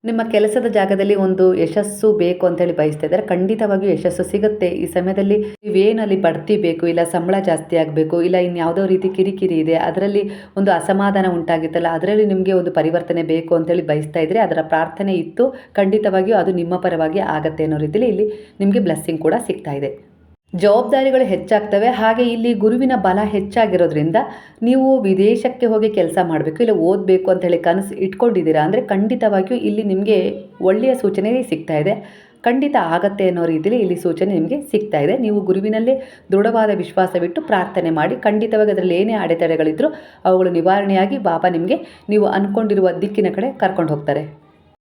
ನಿಮ್ಮ ಕೆಲಸದ ಜಾಗದಲ್ಲಿ ಒಂದು ಯಶಸ್ಸು ಬೇಕು ಅಂತೇಳಿ ಬಯಸ್ತಾ ಇದ್ದಾರೆ. ಖಂಡಿತವಾಗಿಯೂ ಯಶಸ್ಸು ಸಿಗುತ್ತೆ. ಈ ಸಮಯದಲ್ಲಿ ನೀವೇನಲ್ಲಿ ಬಡ್ತಿ ಬೇಕು, ಇಲ್ಲ ಸಂಬಳ ಜಾಸ್ತಿ ಆಗಬೇಕು, ಇಲ್ಲ ಇನ್ಯಾವುದೋ ರೀತಿ ಕಿರಿಕಿರಿ ಇದೆ, ಅದರಲ್ಲಿ ಒಂದು ಅಸಮಾಧಾನ ಉಂಟಾಗಿತ್ತಲ್ಲ, ಅದರಲ್ಲಿ ನಿಮಗೆ ಒಂದು ಪರಿವರ್ತನೆ ಬೇಕು ಅಂತೇಳಿ ಬಯಸ್ತಾ ಇದ್ದರೆ ಅದರ ಪ್ರಾರ್ಥನೆ ಇತ್ತು. ಖಂಡಿತವಾಗಿಯೂ ಅದು ನಿಮ್ಮ ಪರವಾಗಿ ಆಗತ್ತೆ ಅನ್ನೋ ರೀತಿಯಲ್ಲಿ ಇಲ್ಲಿ ನಿಮಗೆ ಬ್ಲೆಸ್ಸಿಂಗ್ ಕೂಡ ಸಿಗ್ತಾ ಇದೆ. ಜವಾಬ್ದಾರಿಗಳು ಹೆಚ್ಚಾಗ್ತವೆ. ಹಾಗೆ ಇಲ್ಲಿ ಗುರುವಿನ ಬಲ ಹೆಚ್ಚಾಗಿರೋದ್ರಿಂದ ನೀವು ವಿದೇಶಕ್ಕೆ ಹೋಗಿ ಕೆಲಸ ಮಾಡಬೇಕು, ಇಲ್ಲ ಓದಬೇಕು ಅಂತ ಹೇಳಿ ಕನಸು ಇಟ್ಕೊಂಡಿದ್ದೀರಾ ಅಂದರೆ ಖಂಡಿತವಾಗಿಯೂ ಇಲ್ಲಿ ನಿಮಗೆ ಒಳ್ಳೆಯ ಸೂಚನೆ ಸಿಗ್ತಾ ಇದೆ. ಖಂಡಿತ ಆಗತ್ತೆ ಅನ್ನೋ ರೀತಿಯಲ್ಲಿ ಇಲ್ಲಿ ಸೂಚನೆ ನಿಮಗೆ ಸಿಗ್ತಾ ಇದೆ. ನೀವು ಗುರುವಿನಲ್ಲೇ ದೃಢವಾದ ವಿಶ್ವಾಸವಿಟ್ಟು ಪ್ರಾರ್ಥನೆ ಮಾಡಿ, ಖಂಡಿತವಾಗಿ ಅದರಲ್ಲಿ ಏನೇ ಅಡೆತಡೆಗಳಿದ್ದರೂ ಅವುಗಳು ನಿವಾರಣೆಯಾಗಿ ಬಾಬಾ ನಿಮಗೆ ನೀವು ಅಂದ್ಕೊಂಡಿರುವ ದಿಕ್ಕಿನ ಕಡೆ ಕರ್ಕೊಂಡು ಹೋಗ್ತಾರೆ.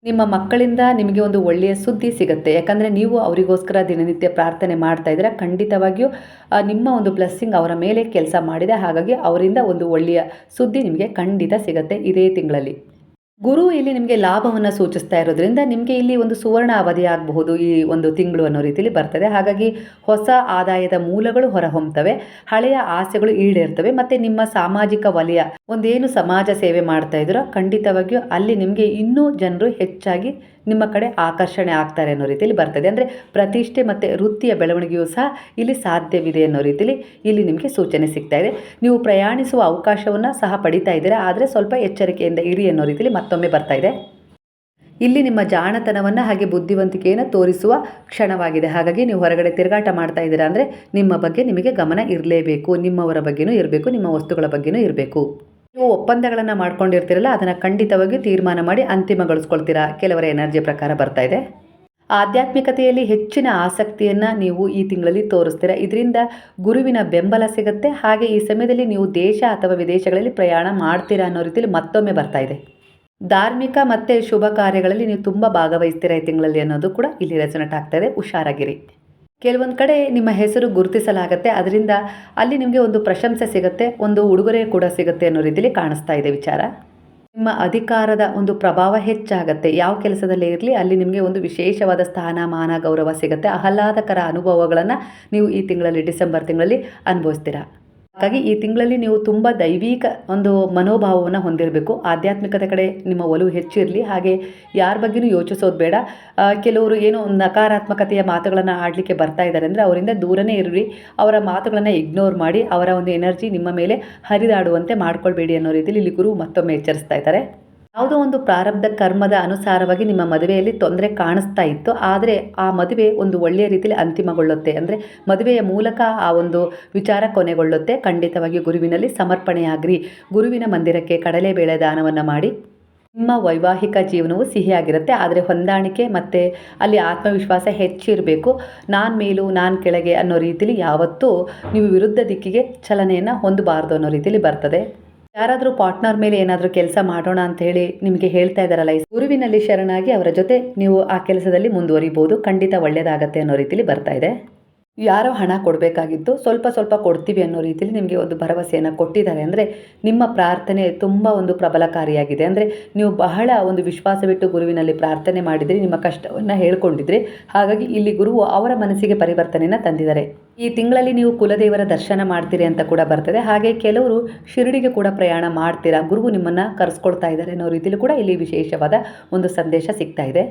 ನಿಮ್ಮ ಮಕ್ಕಳಿಂದ ನಿಮಗೆ ಒಂದು ಒಳ್ಳೆಯ ಸುದ್ದಿ ಸಿಗುತ್ತೆ. ಯಾಕಂದರೆ ನೀವು ಅವರಿಗೋಸ್ಕರ ದಿನನಿತ್ಯ ಪ್ರಾರ್ಥನೆ ಮಾಡ್ತಾ ಇದ್ದೀರಾ. ಖಂಡಿತವಾಗಿಯೂ ನಿಮ್ಮ ಒಂದು ಬ್ಲೆಸ್ಸಿಂಗ್ ಅವರ ಮೇಲೆ ಕೆಲಸ ಮಾಡಿದೆ. ಹಾಗಾಗಿ ಅವರಿಂದ ಒಂದು ಒಳ್ಳೆಯ ಸುದ್ದಿ ನಿಮಗೆ ಖಂಡಿತ ಸಿಗುತ್ತೆ ಇದೇ ತಿಂಗಳಲ್ಲಿ. ಗುರು ಇಲ್ಲಿ ನಿಮಗೆ ಲಾಭವನ್ನು ಸೂಚಿಸ್ತಾ ಇರೋದ್ರಿಂದ ನಿಮಗೆ ಇಲ್ಲಿ ಒಂದು ಸುವರ್ಣ ಅವಧಿ ಆಗಬಹುದು ಈ ಒಂದು ತಿಂಗಳು ಅನ್ನೋ ರೀತಿಯಲ್ಲಿ ಬರ್ತದೆ. ಹಾಗಾಗಿ ಹೊಸ ಆದಾಯದ ಮೂಲಗಳು ಹೊರಹೊಮ್ಮತವೆ ಹಳೆಯ ಆಸೆಗಳು ಈಡೇರ್ತವೆ, ಮತ್ತು ನಿಮ್ಮ ಸಾಮಾಜಿಕ ವಲಯ ಒಂದೇನು ಸಮಾಜ ಸೇವೆ ಮಾಡ್ತಾ ಇದ್ದೀರೋ ಖಂಡಿತವಾಗಿಯೂ ಅಲ್ಲಿ ನಿಮಗೆ ಇನ್ನೂ ಜನರು ಹೆಚ್ಚಾಗಿ ನಿಮ್ಮ ಕಡೆ ಆಕರ್ಷಣೆ ಆಗ್ತಾರೆ ಅನ್ನೋ ರೀತಿಯಲ್ಲಿ ಬರ್ತದೆ. ಅಂದರೆ ಪ್ರತಿಷ್ಠೆ ಮತ್ತು ವೃತ್ತಿಯ ಬೆಳವಣಿಗೆಯೂ ಸಹ ಇಲ್ಲಿ ಸಾಧ್ಯವಿದೆ ಅನ್ನೋ ರೀತಿಯಲ್ಲಿ ಇಲ್ಲಿ ನಿಮಗೆ ಸೂಚನೆ ಸಿಗ್ತಾ ಇದೆ. ನೀವು ಪ್ರಯಾಣಿಸುವ ಅವಕಾಶವನ್ನು ಸಹ ಪಡಿತಾ ಇದ್ದೀರಾ, ಆದರೆ ಸ್ವಲ್ಪ ಎಚ್ಚರಿಕೆಯಿಂದ ಇರಿ ಅನ್ನೋ ರೀತಿಯಲ್ಲಿ ಮತ್ತೊಮ್ಮೆ ಬರ್ತಾ ಇದೆ. ಇಲ್ಲಿ ನಿಮ್ಮ ಜಾಣತನವನ್ನು ಹಾಗೆ ಬುದ್ಧಿವಂತಿಕೆಯನ್ನು ತೋರಿಸುವ ಕ್ಷಣವಾಗಿದೆ. ಹಾಗಾಗಿ ನೀವು ಹೊರಗಡೆ ತಿರುಗಾಟ ಮಾಡ್ತಾ ಇದ್ದೀರಾ ಅಂದರೆ ನಿಮ್ಮ ಬಗ್ಗೆ ನಿಮಗೆ ಗಮನ ಇರಲೇಬೇಕು. ನಿಮ್ಮವರ ಬಗ್ಗೆನೂ ಇರಬೇಕು, ನಿಮ್ಮ ವಸ್ತುಗಳ ಬಗ್ಗೆನೂ ಇರಬೇಕು. ನೀವು ಒಪ್ಪಂದಗಳನ್ನು ಮಾಡ್ಕೊಂಡಿರ್ತೀರಲ್ಲ, ಅದನ್ನು ಖಂಡಿತವಾಗಿ ತೀರ್ಮಾನ ಮಾಡಿ ಅಂತಿಮಗೊಳಿಸ್ಕೊಳ್ತೀರಾ? ಕೆಲವರ ಎನರ್ಜಿ ಪ್ರಕಾರ ಬರ್ತಾ ಇದೆ. ಆಧ್ಯಾತ್ಮಿಕತೆಯಲ್ಲಿ ಹೆಚ್ಚಿನ ಆಸಕ್ತಿಯನ್ನು ನೀವು ಈ ತಿಂಗಳಲ್ಲಿ ತೋರಿಸ್ತೀರಾ? ಇದರಿಂದ ಗುರುವಿನ ಬೆಂಬಲ ಸಿಗುತ್ತೆ. ಹಾಗೆ ಈ ಸಮಯದಲ್ಲಿ ನೀವು ದೇಶ ಅಥವಾ ವಿದೇಶಗಳಲ್ಲಿ ಪ್ರಯಾಣ ಮಾಡ್ತೀರಾ ಅನ್ನೋ ರೀತಿಯಲ್ಲಿ ಮತ್ತೊಮ್ಮೆ ಬರ್ತಾ ಇದೆ. ಧಾರ್ಮಿಕ ಮತ್ತು ಶುಭ ಕಾರ್ಯಗಳಲ್ಲಿ ನೀವು ತುಂಬ ಭಾಗವಹಿಸ್ತೀರಾ ಈ ತಿಂಗಳಲ್ಲಿ ಅನ್ನೋದು ಕೂಡ ಇಲ್ಲಿ ರೆಸೊನೇಟ್ ಆಗ್ತಾ ಇದೆ. ಹುಷಾರಾಗಿರಿ. ಕೆಲವೊಂದು ಕಡೆ ನಿಮ್ಮ ಹೆಸರು ಗುರುತಿಸಲಾಗುತ್ತೆ. ಅದರಿಂದ ಅಲ್ಲಿ ನಿಮಗೆ ಒಂದು ಪ್ರಶಂಸೆ ಸಿಗುತ್ತೆ, ಒಂದು ಉಡುಗೊರೆ ಕೂಡ ಸಿಗುತ್ತೆ ಅನ್ನೋ ರೀತಿಯಲ್ಲಿ ಕಾಣಿಸ್ತಾ ಇದೆ ವಿಚಾರ. ನಿಮ್ಮ ಅಧಿಕಾರದ ಒಂದು ಪ್ರಭಾವ ಹೆಚ್ಚಾಗತ್ತೆ. ಯಾವ ಕೆಲಸದಲ್ಲಿ ಇರಲಿ, ಅಲ್ಲಿ ನಿಮಗೆ ಒಂದು ವಿಶೇಷವಾದ ಸ್ಥಾನಮಾನ ಗೌರವ ಸಿಗುತ್ತೆ. ಆಹ್ಲಾದಕರ ಅನುಭವಗಳನ್ನು ನೀವು ಈ ತಿಂಗಳಲ್ಲಿ, ಡಿಸೆಂಬರ್ ತಿಂಗಳಲ್ಲಿ ಅನುಭವಿಸ್ತೀರಾ? ಹಾಗಾಗಿ ಈ ತಿಂಗಳಲ್ಲಿ ನೀವು ತುಂಬ ದೈವಿಕ ಒಂದು ಮನೋಭಾವವನ್ನು ಹೊಂದಿರಬೇಕು. ಆಧ್ಯಾತ್ಮಿಕತೆ ಕಡೆ ನಿಮ್ಮ ಒಲವು ಹೆಚ್ಚಿರಲಿ ಹಾಗೆ ಯಾರ ಬಗ್ಗೆನೂ ಯೋಚಿಸೋದು ಬೇಡ. ಕೆಲವರು ಏನೋ ಒಂದು ನಕಾರಾತ್ಮಕತೆಯ ಮಾತುಗಳನ್ನು ಆಡಲಿಕ್ಕೆ ಬರ್ತಾ ಇದ್ದಾರೆ ಅಂದರೆ ಅವರಿಂದ ದೂರನೇ ಇರಲಿ ಅವರ ಮಾತುಗಳನ್ನು ಇಗ್ನೋರ್ ಮಾಡಿ ಅವರ ಒಂದು ಎನರ್ಜಿ ನಿಮ್ಮ ಮೇಲೆ ಹರಿದಾಡುವಂತೆ ಮಾಡ್ಕೊಳ್ಬೇಡಿ ಅನ್ನೋ ರೀತಿಯಲ್ಲಿ ಇಲ್ಲಿ ಗುರು ಮತ್ತೊಮ್ಮೆ ಎಚ್ಚರಿಸ್ತಾ ಇದ್ದಾರೆ. ಯಾವುದೋ ಒಂದು ಪ್ರಾರಬ್ಧ ಕರ್ಮದ ಅನುಸಾರವಾಗಿ ನಿಮ್ಮ ಮದುವೆಯಲ್ಲಿ ತೊಂದರೆ ಕಾಣಿಸ್ತಾ ಇತ್ತು, ಆದರೆ ಆ ಮದುವೆ ಒಂದು ಒಳ್ಳೆಯ ರೀತಿಯಲ್ಲಿ ಅಂತಿಮಗೊಳ್ಳುತ್ತೆ. ಅಂದರೆ ಮದುವೆಯ ಮೂಲಕ ಆ ಒಂದು ವಿಚಾರ ಕೊನೆಗೊಳ್ಳುತ್ತೆ. ಖಂಡಿತವಾಗಿ ಗುರುವಿನಲ್ಲಿ ಸಮರ್ಪಣೆಯಾಗ್ರಿ. ಗುರುವಿನ ಮಂದಿರಕ್ಕೆ ಕಡಲೆಬೇಳೆ ದಾನವನ್ನು ಮಾಡಿ. ನಿಮ್ಮ ವೈವಾಹಿಕ ಜೀವನವು ಸಿಹಿಯಾಗಿರುತ್ತೆ. ಆದರೆ ಹೊಂದಾಣಿಕೆ ಮತ್ತು ಅಲ್ಲಿ ಆತ್ಮವಿಶ್ವಾಸ ಹೆಚ್ಚಿರಬೇಕು. ನಾನು ಮೇಲು, ನಾನು ಕೆಳಗೆ ಅನ್ನೋ ರೀತಿಲಿ ಯಾವತ್ತೂ ನೀವು ವಿರುದ್ಧ ದಿಕ್ಕಿಗೆ ಚಲನೆಯನ್ನು ಹೊಂದಬಾರ್ದು ಅನ್ನೋ ರೀತಿಲಿ ಬರ್ತದೆ. ಯಾರಾದರೂ ಪಾರ್ಟ್ನರ್ ಮೇಲೆ ಏನಾದರೂ ಕೆಲಸ ಮಾಡೋಣ ಅಂತ ಹೇಳಿ ನಿಮಗೆ ಹೇಳ್ತಾ ಇದ್ದಾರಲ್ಲ, ಈ ಗುರುವಿನಲ್ಲಿ ಶರಣಾಗಿ ಅವರ ಜೊತೆ ನೀವು ಆ ಕೆಲಸದಲ್ಲಿ ಮುಂದುವರಿಬಹುದು ಖಂಡಿತ ಒಳ್ಳೆಯದಾಗತ್ತೆ ಅನ್ನೋ ರೀತಿಲಿ ಬರ್ತಾ ಇದೆ. ಯಾರೋ ಹಣ ಕೊಡಬೇಕಾಗಿತ್ತು. ಸ್ವಲ್ಪ ಸ್ವಲ್ಪ ಕೊಡ್ತೀವಿ ಅನ್ನೋ ರೀತಿಯಲ್ಲಿ ನಿಮಗೆ ಒಂದು ಭರವಸೆಯನ್ನು ಕೊಟ್ಟಿದ್ದಾರೆ. ಅಂದರೆ ನಿಮ್ಮ ಪ್ರಾರ್ಥನೆ ತುಂಬ ಒಂದು ಪ್ರಬಲಕಾರಿಯಾಗಿದೆ. ಅಂದರೆ ನೀವು ಬಹಳ ಒಂದು ವಿಶ್ವಾಸವಿಟ್ಟು ಗುರುವಿನಲ್ಲಿ ಪ್ರಾರ್ಥನೆ ಮಾಡಿದರೆ, ನಿಮ್ಮ ಕಷ್ಟವನ್ನು ಹೇಳ್ಕೊಂಡಿದ್ರೆ. ಹಾಗಾಗಿ ಇಲ್ಲಿ ಗುರುವು ಅವರ ಮನಸ್ಸಿಗೆ ಪರಿವರ್ತನೆಯನ್ನು ತಂದಿದ್ದಾರೆ. ಈ ತಿಂಗಳಲ್ಲಿ ನೀವು ಕುಲದೇವರ ದರ್ಶನ ಮಾಡ್ತೀರಿ ಅಂತ ಕೂಡ ಬರ್ತದೆ. ಹಾಗೆ ಕೆಲವರು ಶಿರಡಿಗೆ ಕೂಡ ಪ್ರಯಾಣ ಮಾಡ್ತೀರಾ, ಗುರುವು ನಿಮ್ಮನ್ನು ಕರೆಸ್ಕೊಳ್ತಾ ಇದ್ದಾರೆ ಅನ್ನೋ ರೀತಿಯಲ್ಲಿ ಕೂಡ ಇಲ್ಲಿ ವಿಶೇಷವಾದ ಒಂದು ಸಂದೇಶ ಸಿಗ್ತಾ ಇದೆ.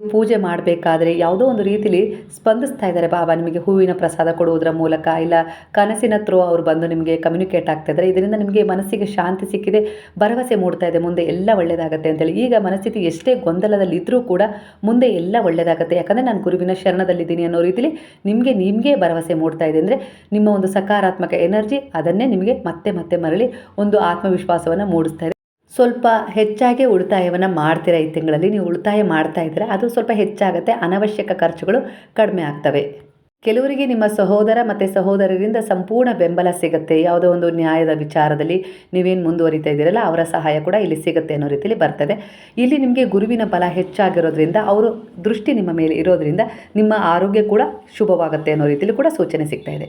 ಪೂಜೆ ಮಾಡಬೇಕಾದ್ರೆ ಯಾವುದೋ ಒಂದು ರೀತಿಲಿ ಸ್ಪಂದಿಸ್ತಾ ಇದ್ದಾರೆ, ಬಾಬಾ, ನಿಮಗೆ ಹೂವಿನ ಪ್ರಸಾದ ಕೊಡುವುದರ ಮೂಲಕ ಇಲ್ಲ, ಕನಸಿನ ಥ್ರೂ ಅವರು ಬಂದು ನಿಮಗೆ ಕಮ್ಯುನಿಕೇಟ್ ಆಗ್ತಾ ಇದರಿಂದ ನಿಮಗೆ ಮನಸ್ಸಿಗೆ ಶಾಂತಿ ಸಿಕ್ಕಿದೆ, ಭರವಸೆ ಮೂಡ್ತಾ ಇದೆ, ಮುಂದೆ ಎಲ್ಲ ಒಳ್ಳೆಯದಾಗುತ್ತೆ ಅಂತೇಳಿ ಈಗ ಮನಸ್ಥಿತಿ ಎಷ್ಟೇ ಗೊಂದಲದಲ್ಲಿ ಇದ್ದರೂ ಕೂಡ ಮುಂದೆ ಎಲ್ಲ ಒಳ್ಳೆಯದಾಗುತ್ತೆ ಯಾಕಂದರೆ ನಾನು ಗುರುವಿನ ಶರಣದಲ್ಲಿದ್ದೀನಿ ಅನ್ನೋ ರೀತಿಲಿ ನಿಮಗೆ ನಿಮಗೆ ಭರವಸೆ ಮೂಡ್ತಾ ಇದೆ ಅಂದರೆ ನಿಮ್ಮ ಒಂದು ಸಕಾರಾತ್ಮಕ ಎನರ್ಜಿ ಅದನ್ನೇ ನಿಮಗೆ ಮತ್ತೆ ಮತ್ತೆ ಮರಳಿ ಒಂದು ಆತ್ಮವಿಶ್ವಾಸವನ್ನು ಮೂಡಿಸ್ತಾ ಇದೆ. ಸ್ವಲ್ಪ ಹೆಚ್ಚಾಗಿ ಉಳಿತಾಯವನ್ನು ಮಾಡ್ತೀರಾ ಈ ತಿಂಗಳಲ್ಲಿ? ನೀವು ಉಳಿತಾಯ ಮಾಡ್ತಾ ಇದ್ದೀರಾ, ಅದು ಸ್ವಲ್ಪ ಹೆಚ್ಚಾಗುತ್ತೆ, ಅನವಶ್ಯಕ ಖರ್ಚುಗಳು ಕಡಿಮೆ ಆಗ್ತವೆ. ಕೆಲವರಿಗೆ ನಿಮ್ಮ ಸಹೋದರ ಮತ್ತು ಸಹೋದರರಿಂದ ಸಂಪೂರ್ಣ ಬೆಂಬಲ ಸಿಗುತ್ತೆ. ಯಾವುದೋ ಒಂದು ನ್ಯಾಯದ ವಿಚಾರದಲ್ಲಿ ನೀವೇನು ಮುಂದುವರಿತಾ ಇದ್ದೀರಲ್ಲ, ಅವರ ಸಹಾಯ ಕೂಡ ಇಲ್ಲಿ ಸಿಗುತ್ತೆ ಅನ್ನೋ ರೀತಿಯಲ್ಲಿ ಬರ್ತದೆ. ಇಲ್ಲಿ ನಿಮಗೆ ಗುರುವಿನ ಬಲ ಹೆಚ್ಚಾಗಿರೋದ್ರಿಂದ, ಅವರು ದೃಷ್ಟಿ ನಿಮ್ಮ ಮೇಲೆ ಇರೋದ್ರಿಂದ ನಿಮ್ಮ ಆರೋಗ್ಯ ಕೂಡ ಶುಭವಾಗುತ್ತೆ ಅನ್ನೋ ರೀತಿಯಲ್ಲಿ ಕೂಡ ಸೂಚನೆ ಸಿಗ್ತಾ ಇದೆ.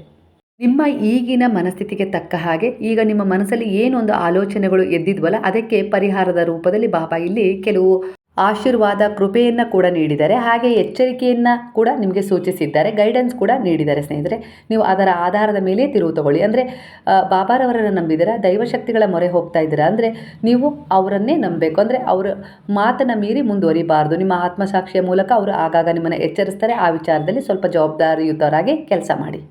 ನಿಮ್ಮ ಈಗಿನ ಮನಸ್ಥಿತಿಗೆ ತಕ್ಕ ಹಾಗೆ ಈಗ ನಿಮ್ಮ ಮನಸ್ಸಲ್ಲಿ ಏನೊಂದು ಆಲೋಚನೆಗಳು ಎದ್ದಿದ್ವಲ್ಲ, ಅದಕ್ಕೆ ಪರಿಹಾರದ ರೂಪದಲ್ಲಿ ಬಾಬಾ ಇಲ್ಲಿ ಕೆಲವು ಆಶೀರ್ವಾದ, ಕೃಪೆಯನ್ನು ಕೂಡ ನೀಡಿದ್ದಾರೆ. ಹಾಗೆ ಎಚ್ಚರಿಕೆಯನ್ನು ಕೂಡ ನಿಮಗೆ ಸೂಚಿಸಿದ್ದಾರೆ ಗೈಡೆನ್ಸ್ ಕೂಡ ನೀಡಿದ್ದಾರೆ ಸ್ನೇಹಿತರೆ. ನೀವು ಅದರ ಆಧಾರದ ಮೇಲೆ ತಿರುವು ತಗೊಳ್ಳಿ. ಅಂದರೆ ಬಾಬಾರವರನ್ನು ನಂಬಿದ್ದೀರಾ ದೈವಶಕ್ತಿಗಳ ಮೊರೆ ಹೋಗ್ತಾ ಇದ್ದೀರಾ? ಅಂದರೆ, ನೀವು ಅವರನ್ನೇ ನಂಬಬೇಕು. ಅಂದರೆ, ಅವರ ಮಾತನ್ನು ಮೀರಿ ಮುಂದುವರಿಬಾರ್ದು. ನಿಮ್ಮ ಆತ್ಮಸಾಕ್ಷಿಯ ಮೂಲಕ ಅವರು ಆಗಾಗ ನಿಮ್ಮನ್ನು ಎಚ್ಚರಿಸ್ತಾರೆ. ಆ ವಿಚಾರದಲ್ಲಿ ಸ್ವಲ್ಪ ಜವಾಬ್ದಾರಿಯುತರಾಗಿ ಕೆಲಸ ಮಾಡಿ.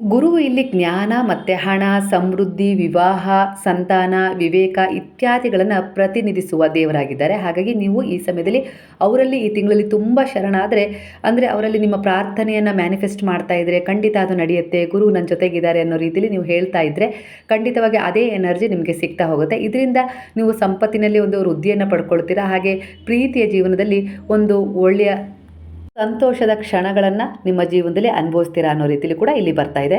ಗುರುವು ಇಲ್ಲಿ ಜ್ಞಾನ, ಮತ್ತು ಹಣ, ಸಮೃದ್ಧಿ, ವಿವಾಹ, ಸಂತಾನ, ವಿವೇಕ ಇತ್ಯಾದಿಗಳನ್ನು ಪ್ರತಿನಿಧಿಸುವ ದೇವರಾಗಿದ್ದಾರೆ. ಹಾಗಾಗಿ ನೀವು ಈ ಸಮಯದಲ್ಲಿ ಅವರಲ್ಲಿ ಈ ತಿಂಗಳಲ್ಲಿ ತುಂಬ ಶರಣಾದರೆ, ಅಂದರೆ ಅವರಲ್ಲಿ ನಿಮ್ಮ ಪ್ರಾರ್ಥನೆಯನ್ನು ಮ್ಯಾನಿಫೆಸ್ಟ್ ಮಾಡ್ತಾ ಇದ್ದರೆ ಖಂಡಿತ ಅದು ನಡೆಯುತ್ತೆ, ಗುರು ನನ್ನ ಜೊತೆಗಿದ್ದಾರೆ ಅನ್ನೋ ರೀತಿಯಲ್ಲಿ ನೀವು ಹೇಳ್ತಾ ಇದ್ದರೆ ಖಂಡಿತವಾಗಿ ಅದೇ ಎನರ್ಜಿ ನಿಮಗೆ ಸಿಗ್ತಾ ಹೋಗುತ್ತೆ. ಇದರಿಂದ ನೀವು ಸಂಪತ್ತಿನಲ್ಲಿ ಒಂದು ವೃದ್ಧಿಯನ್ನು ಪಡ್ಕೊಳ್ತೀರಾ? ಹಾಗೆ ಪ್ರೀತಿಯ ಜೀವನದಲ್ಲಿ ಒಂದು ಒಳ್ಳೆಯ ಸಂತೋಷದ ಕ್ಷಣಗಳನ್ನು ನಿಮ್ಮ ಜೀವನದಲ್ಲಿ ಅನುಭವಿಸ್ತೀರಾ ಅನ್ನೋ ರೀತಿಯಲ್ಲಿ ಕೂಡ ಇಲ್ಲಿ ಬರ್ತಾ ಇದೆ.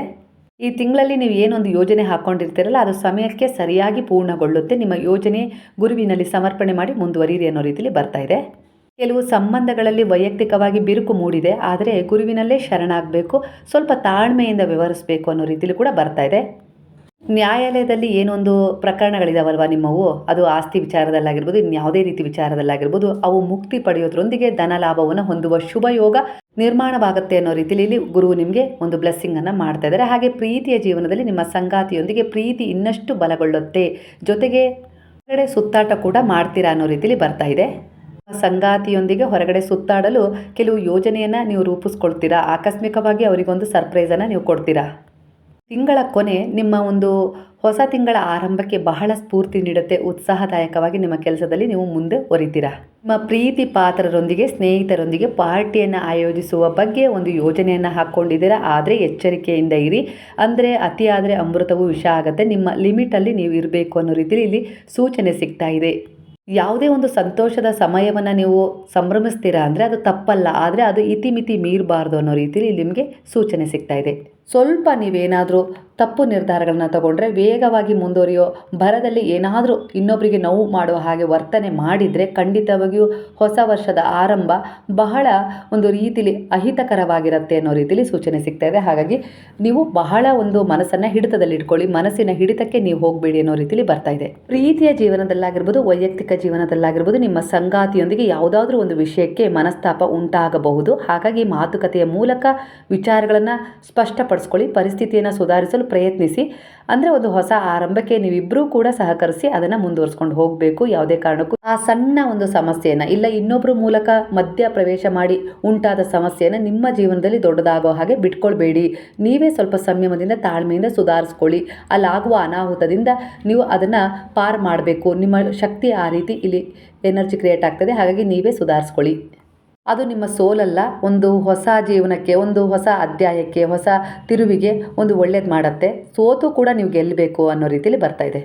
ಈ ತಿಂಗಳಲ್ಲಿ ನೀವು ಏನೊಂದು ಯೋಜನೆ ಹಾಕ್ಕೊಂಡಿರ್ತೀರಲ್ಲ ಅದು ಸಮಯಕ್ಕೆ ಸರಿಯಾಗಿ ಪೂರ್ಣಗೊಳ್ಳುತ್ತೆ. ನಿಮ್ಮ ಯೋಜನೆ ಗುರುವಿನಲ್ಲಿ ಸಮರ್ಪಣೆ ಮಾಡಿ ಮುಂದುವರಿಯಿರಿ ಅನ್ನೋ ರೀತಿಯಲ್ಲಿ ಬರ್ತಾ ಇದೆ. ಕೆಲವು ಸಂಬಂಧಗಳಲ್ಲಿ ವೈಯಕ್ತಿಕವಾಗಿ ಬಿರುಕು ಮೂಡಿದೆ, ಆದರೆ ಗುರುವಿನಲ್ಲೇ ಶರಣಾಗಬೇಕು, ಸ್ವಲ್ಪ ತಾಳ್ಮೆಯಿಂದ ವ್ಯವಹರಿಸಬೇಕು ಅನ್ನೋ ರೀತಿಯಲ್ಲಿ ಕೂಡ ಬರ್ತಾ ಇದೆ. ನ್ಯಾಯಾಲಯದಲ್ಲಿ ಏನೊಂದು ಪ್ರಕರಣಗಳಿದಾವಲ್ವ ನಿಮ್ಮವು? ಅದು ಆಸ್ತಿ ವಿಚಾರದಲ್ಲಾಗಿರ್ಬೋದು ಇನ್ಯಾವುದೇ ರೀತಿ ವಿಚಾರದಲ್ಲಾಗಿರ್ಬೋದು, ಅವು ಮುಕ್ತಿ ಪಡೆಯೋದ್ರೊಂದಿಗೆ ಧನ ಲಾಭವನ್ನು ಹೊಂದುವ ಶುಭ ಯೋಗ ನಿರ್ಮಾಣವಾಗುತ್ತೆ ಅನ್ನೋ ರೀತಿಯಲ್ಲಿ ಗುರು ನಿಮಗೆ ಒಂದು ಬ್ಲೆಸ್ಸಿಂಗನ್ನು ಮಾಡ್ತಾ ಇದ್ದಾರೆ ಹಾಗೆ ಪ್ರೀತಿಯ ಜೀವನದಲ್ಲಿ ನಿಮ್ಮ ಸಂಗಾತಿಯೊಂದಿಗೆ ಪ್ರೀತಿ ಇನ್ನಷ್ಟು ಬಲಗೊಳ್ಳುತ್ತೆ. ಜೊತೆಗೆ ಹೊರಗಡೆ ಸುತ್ತಾಟ ಕೂಡ ಮಾಡ್ತೀರಾ ಅನ್ನೋ ರೀತಿಯಲ್ಲಿ ಬರ್ತಾ ಇದೆ. ಸಂಗಾತಿಯೊಂದಿಗೆ ಹೊರಗಡೆ ಸುತ್ತಾಡಲು ಕೆಲವು ಯೋಜನೆಯನ್ನು ನೀವು ರೂಪಿಸ್ಕೊಳ್ತೀರಾ? ಆಕಸ್ಮಿಕವಾಗಿ ಅವರಿಗೊಂದು ಸರ್ಪ್ರೈಸನ್ನು ನೀವು ಕೊಡ್ತೀರಾ? ತಿಂಗಳ ಕೊನೆ ನಿಮ್ಮ ಒಂದು ಹೊಸ ತಿಂಗಳ ಆರಂಭಕ್ಕೆ ಬಹಳ ಸ್ಫೂರ್ತಿ ನೀಡುತ್ತೆ, ಉತ್ಸಾಹದಾಯಕವಾಗಿ ನಿಮ್ಮ ಕೆಲಸದಲ್ಲಿ ನೀವು ಮುಂದೆ ಒರಿತೀರಾ? ನಿಮ್ಮ ಪ್ರೀತಿ ಪಾತ್ರರೊಂದಿಗೆ, ಸ್ನೇಹಿತರೊಂದಿಗೆ ಪಾರ್ಟಿಯನ್ನು ಆಯೋಜಿಸುವ ಬಗ್ಗೆ ಒಂದು ಯೋಜನೆಯನ್ನು ಹಾಕ್ಕೊಂಡಿದ್ದೀರಾ? ಆದರೆ ಎಚ್ಚರಿಕೆಯಿಂದ ಇರಿ. ಅಂದರೆ ಅತಿಯಾದರೆ ಅಮೃತವು ವಿಷ ಆಗುತ್ತೆ. ನಿಮ್ಮ ಲಿಮಿಟಲ್ಲಿ ನೀವು ಇರಬೇಕು ಅನ್ನೋ ರೀತಿಯಲ್ಲಿ ಇಲ್ಲಿ ಸೂಚನೆ ಸಿಗ್ತಾ ಇದೆ. ಯಾವುದೇ ಒಂದು ಸಂತೋಷದ ಸಮಯವನ್ನು ನೀವು ಸಂಭ್ರಮಿಸ್ತೀರಾ ಅಂದರೆ ಅದು ತಪ್ಪಲ್ಲ. ಆದರೆ ಅದು ಇತಿಮಿತಿ ಮೀರಬಾರ್ದು ಅನ್ನೋ ರೀತಿಯಲ್ಲಿ ನಿಮಗೆ ಸೂಚನೆ ಸಿಗ್ತಾ ಇದೆ. ಸ್ವಲ್ಪ ನೀವೇನಾದರೂ ತಪ್ಪು ನಿರ್ಧಾರಗಳನ್ನ ತಗೊಂಡ್ರೆ ವೇಗವಾಗಿ ಮುಂದುವರಿಯೋ ಭರದಲ್ಲಿ ಏನಾದರೂ ಇನ್ನೊಬ್ಬರಿಗೆ ನೋವು ಮಾಡುವ ಹಾಗೆ ವರ್ತನೆ ಮಾಡಿದರೆ ಖಂಡಿತವಾಗಿಯೂ ಹೊಸ ವರ್ಷದ ಆರಂಭ ಬಹಳ ಒಂದು ರೀತಿಲಿ ಅಹಿತಕರವಾಗಿರುತ್ತೆ ಅನ್ನೋ ರೀತಿಲಿ ಸೂಚನೆ ಸಿಗ್ತಾ ಇದೆ. ಹಾಗಾಗಿ ನೀವು ಬಹಳ ಒಂದು ಮನಸ್ಸನ್ನು ಹಿಡಿತದಲ್ಲಿ ಇಟ್ಕೊಳ್ಳಿ, ಮನಸ್ಸಿನ ಹಿಡಿತಕ್ಕೆ ನೀವು ಹೋಗಬೇಡಿ ಅನ್ನೋ ರೀತಿಲಿ ಬರ್ತಾ ಇದೆ. ಪ್ರೀತಿಯ ಜೀವನದಲ್ಲಾಗಿರ್ಬೋದು, ವೈಯಕ್ತಿಕ ಜೀವನದಲ್ಲಾಗಿರ್ಬೋದು, ನಿಮ್ಮ ಸಂಗಾತಿಯೊಂದಿಗೆ ಯಾವುದಾದ್ರೂ ಒಂದು ವಿಷಯಕ್ಕೆ ಮನಸ್ತಾಪ ಉಂಟಾಗಬಹುದು. ಹಾಗಾಗಿ ಮಾತುಕತೆಯ ಮೂಲಕ ವಿಚಾರಗಳನ್ನು ಸ್ಪಷ್ಟಪಡಿಸ್ಕೊಳ್ಳಿ ಪರಿಸ್ಥಿತಿಯನ್ನು ಸುಧಾರಿಸಲು ಪ್ರಯತ್ನಿಸಿ. ಅಂದರೆ ಒಂದು ಹೊಸ ಆರಂಭಕ್ಕೆ ನೀವಿಬ್ಬರೂ ಕೂಡ ಸಹಕರಿಸಿ ಅದನ್ನು ಮುಂದುವರಿಸ್ಕೊಂಡು ಹೋಗಬೇಕು, ಯಾವುದೇ ಕಾರಣಕ್ಕೂ. ಆ ಸಣ್ಣ ಒಂದು ಸಮಸ್ಯೆಯನ್ನು ಇಲ್ಲ ಇನ್ನೊಬ್ಬರ ಮೂಲಕ ಮಧ್ಯ ಪ್ರವೇಶ ಮಾಡಿ ಉಂಟಾದ ಸಮಸ್ಯೆಯನ್ನು ನಿಮ್ಮ ಜೀವನದಲ್ಲಿ ದೊಡ್ಡದಾಗೋ ಹಾಗೆ ಬಿಟ್ಕೊಳ್ಬೇಡಿ. ನೀವೇ ಸ್ವಲ್ಪ ಸಂಯಮದಿಂದ, ತಾಳ್ಮೆಯಿಂದ ಸುಧಾರಿಸ್ಕೊಳ್ಳಿ. ಅಲ್ಲಾಗುವ ಅನಾಹುತದಿಂದ ನೀವು ಅದನ್ನು ಪಾರ್ ಮಾಡಬೇಕು. ನಿಮ್ಮ ಶಕ್ತಿ ಆ ರೀತಿ ಇಲ್ಲಿ ಎನರ್ಜಿ ಕ್ರಿಯೇಟ್ ಆಗ್ತದೆ, ಹಾಗಾಗಿ ನೀವೇ ಸುಧಾರಿಸ್ಕೊಳ್ಳಿ. ಅದು ನಿಮ್ಮ ಸೋಲಲ್ಲ, ಒಂದು ಹೊಸ ಜೀವನಕ್ಕೆ, ಒಂದು ಹೊಸ ಅಧ್ಯಾಯಕ್ಕೆ, ಹೊಸ ತಿರುವಿಗೆ ಒಂದು ಒಳ್ಳೇದು ಮಾಡುತ್ತೆ. ಸೋತು ಕೂಡ ನೀವು ಗೆಲ್ಲಬೇಕು ಅನ್ನೋ ರೀತಿಯಲ್ಲಿ ಬರ್ತಾ ಇದೆ.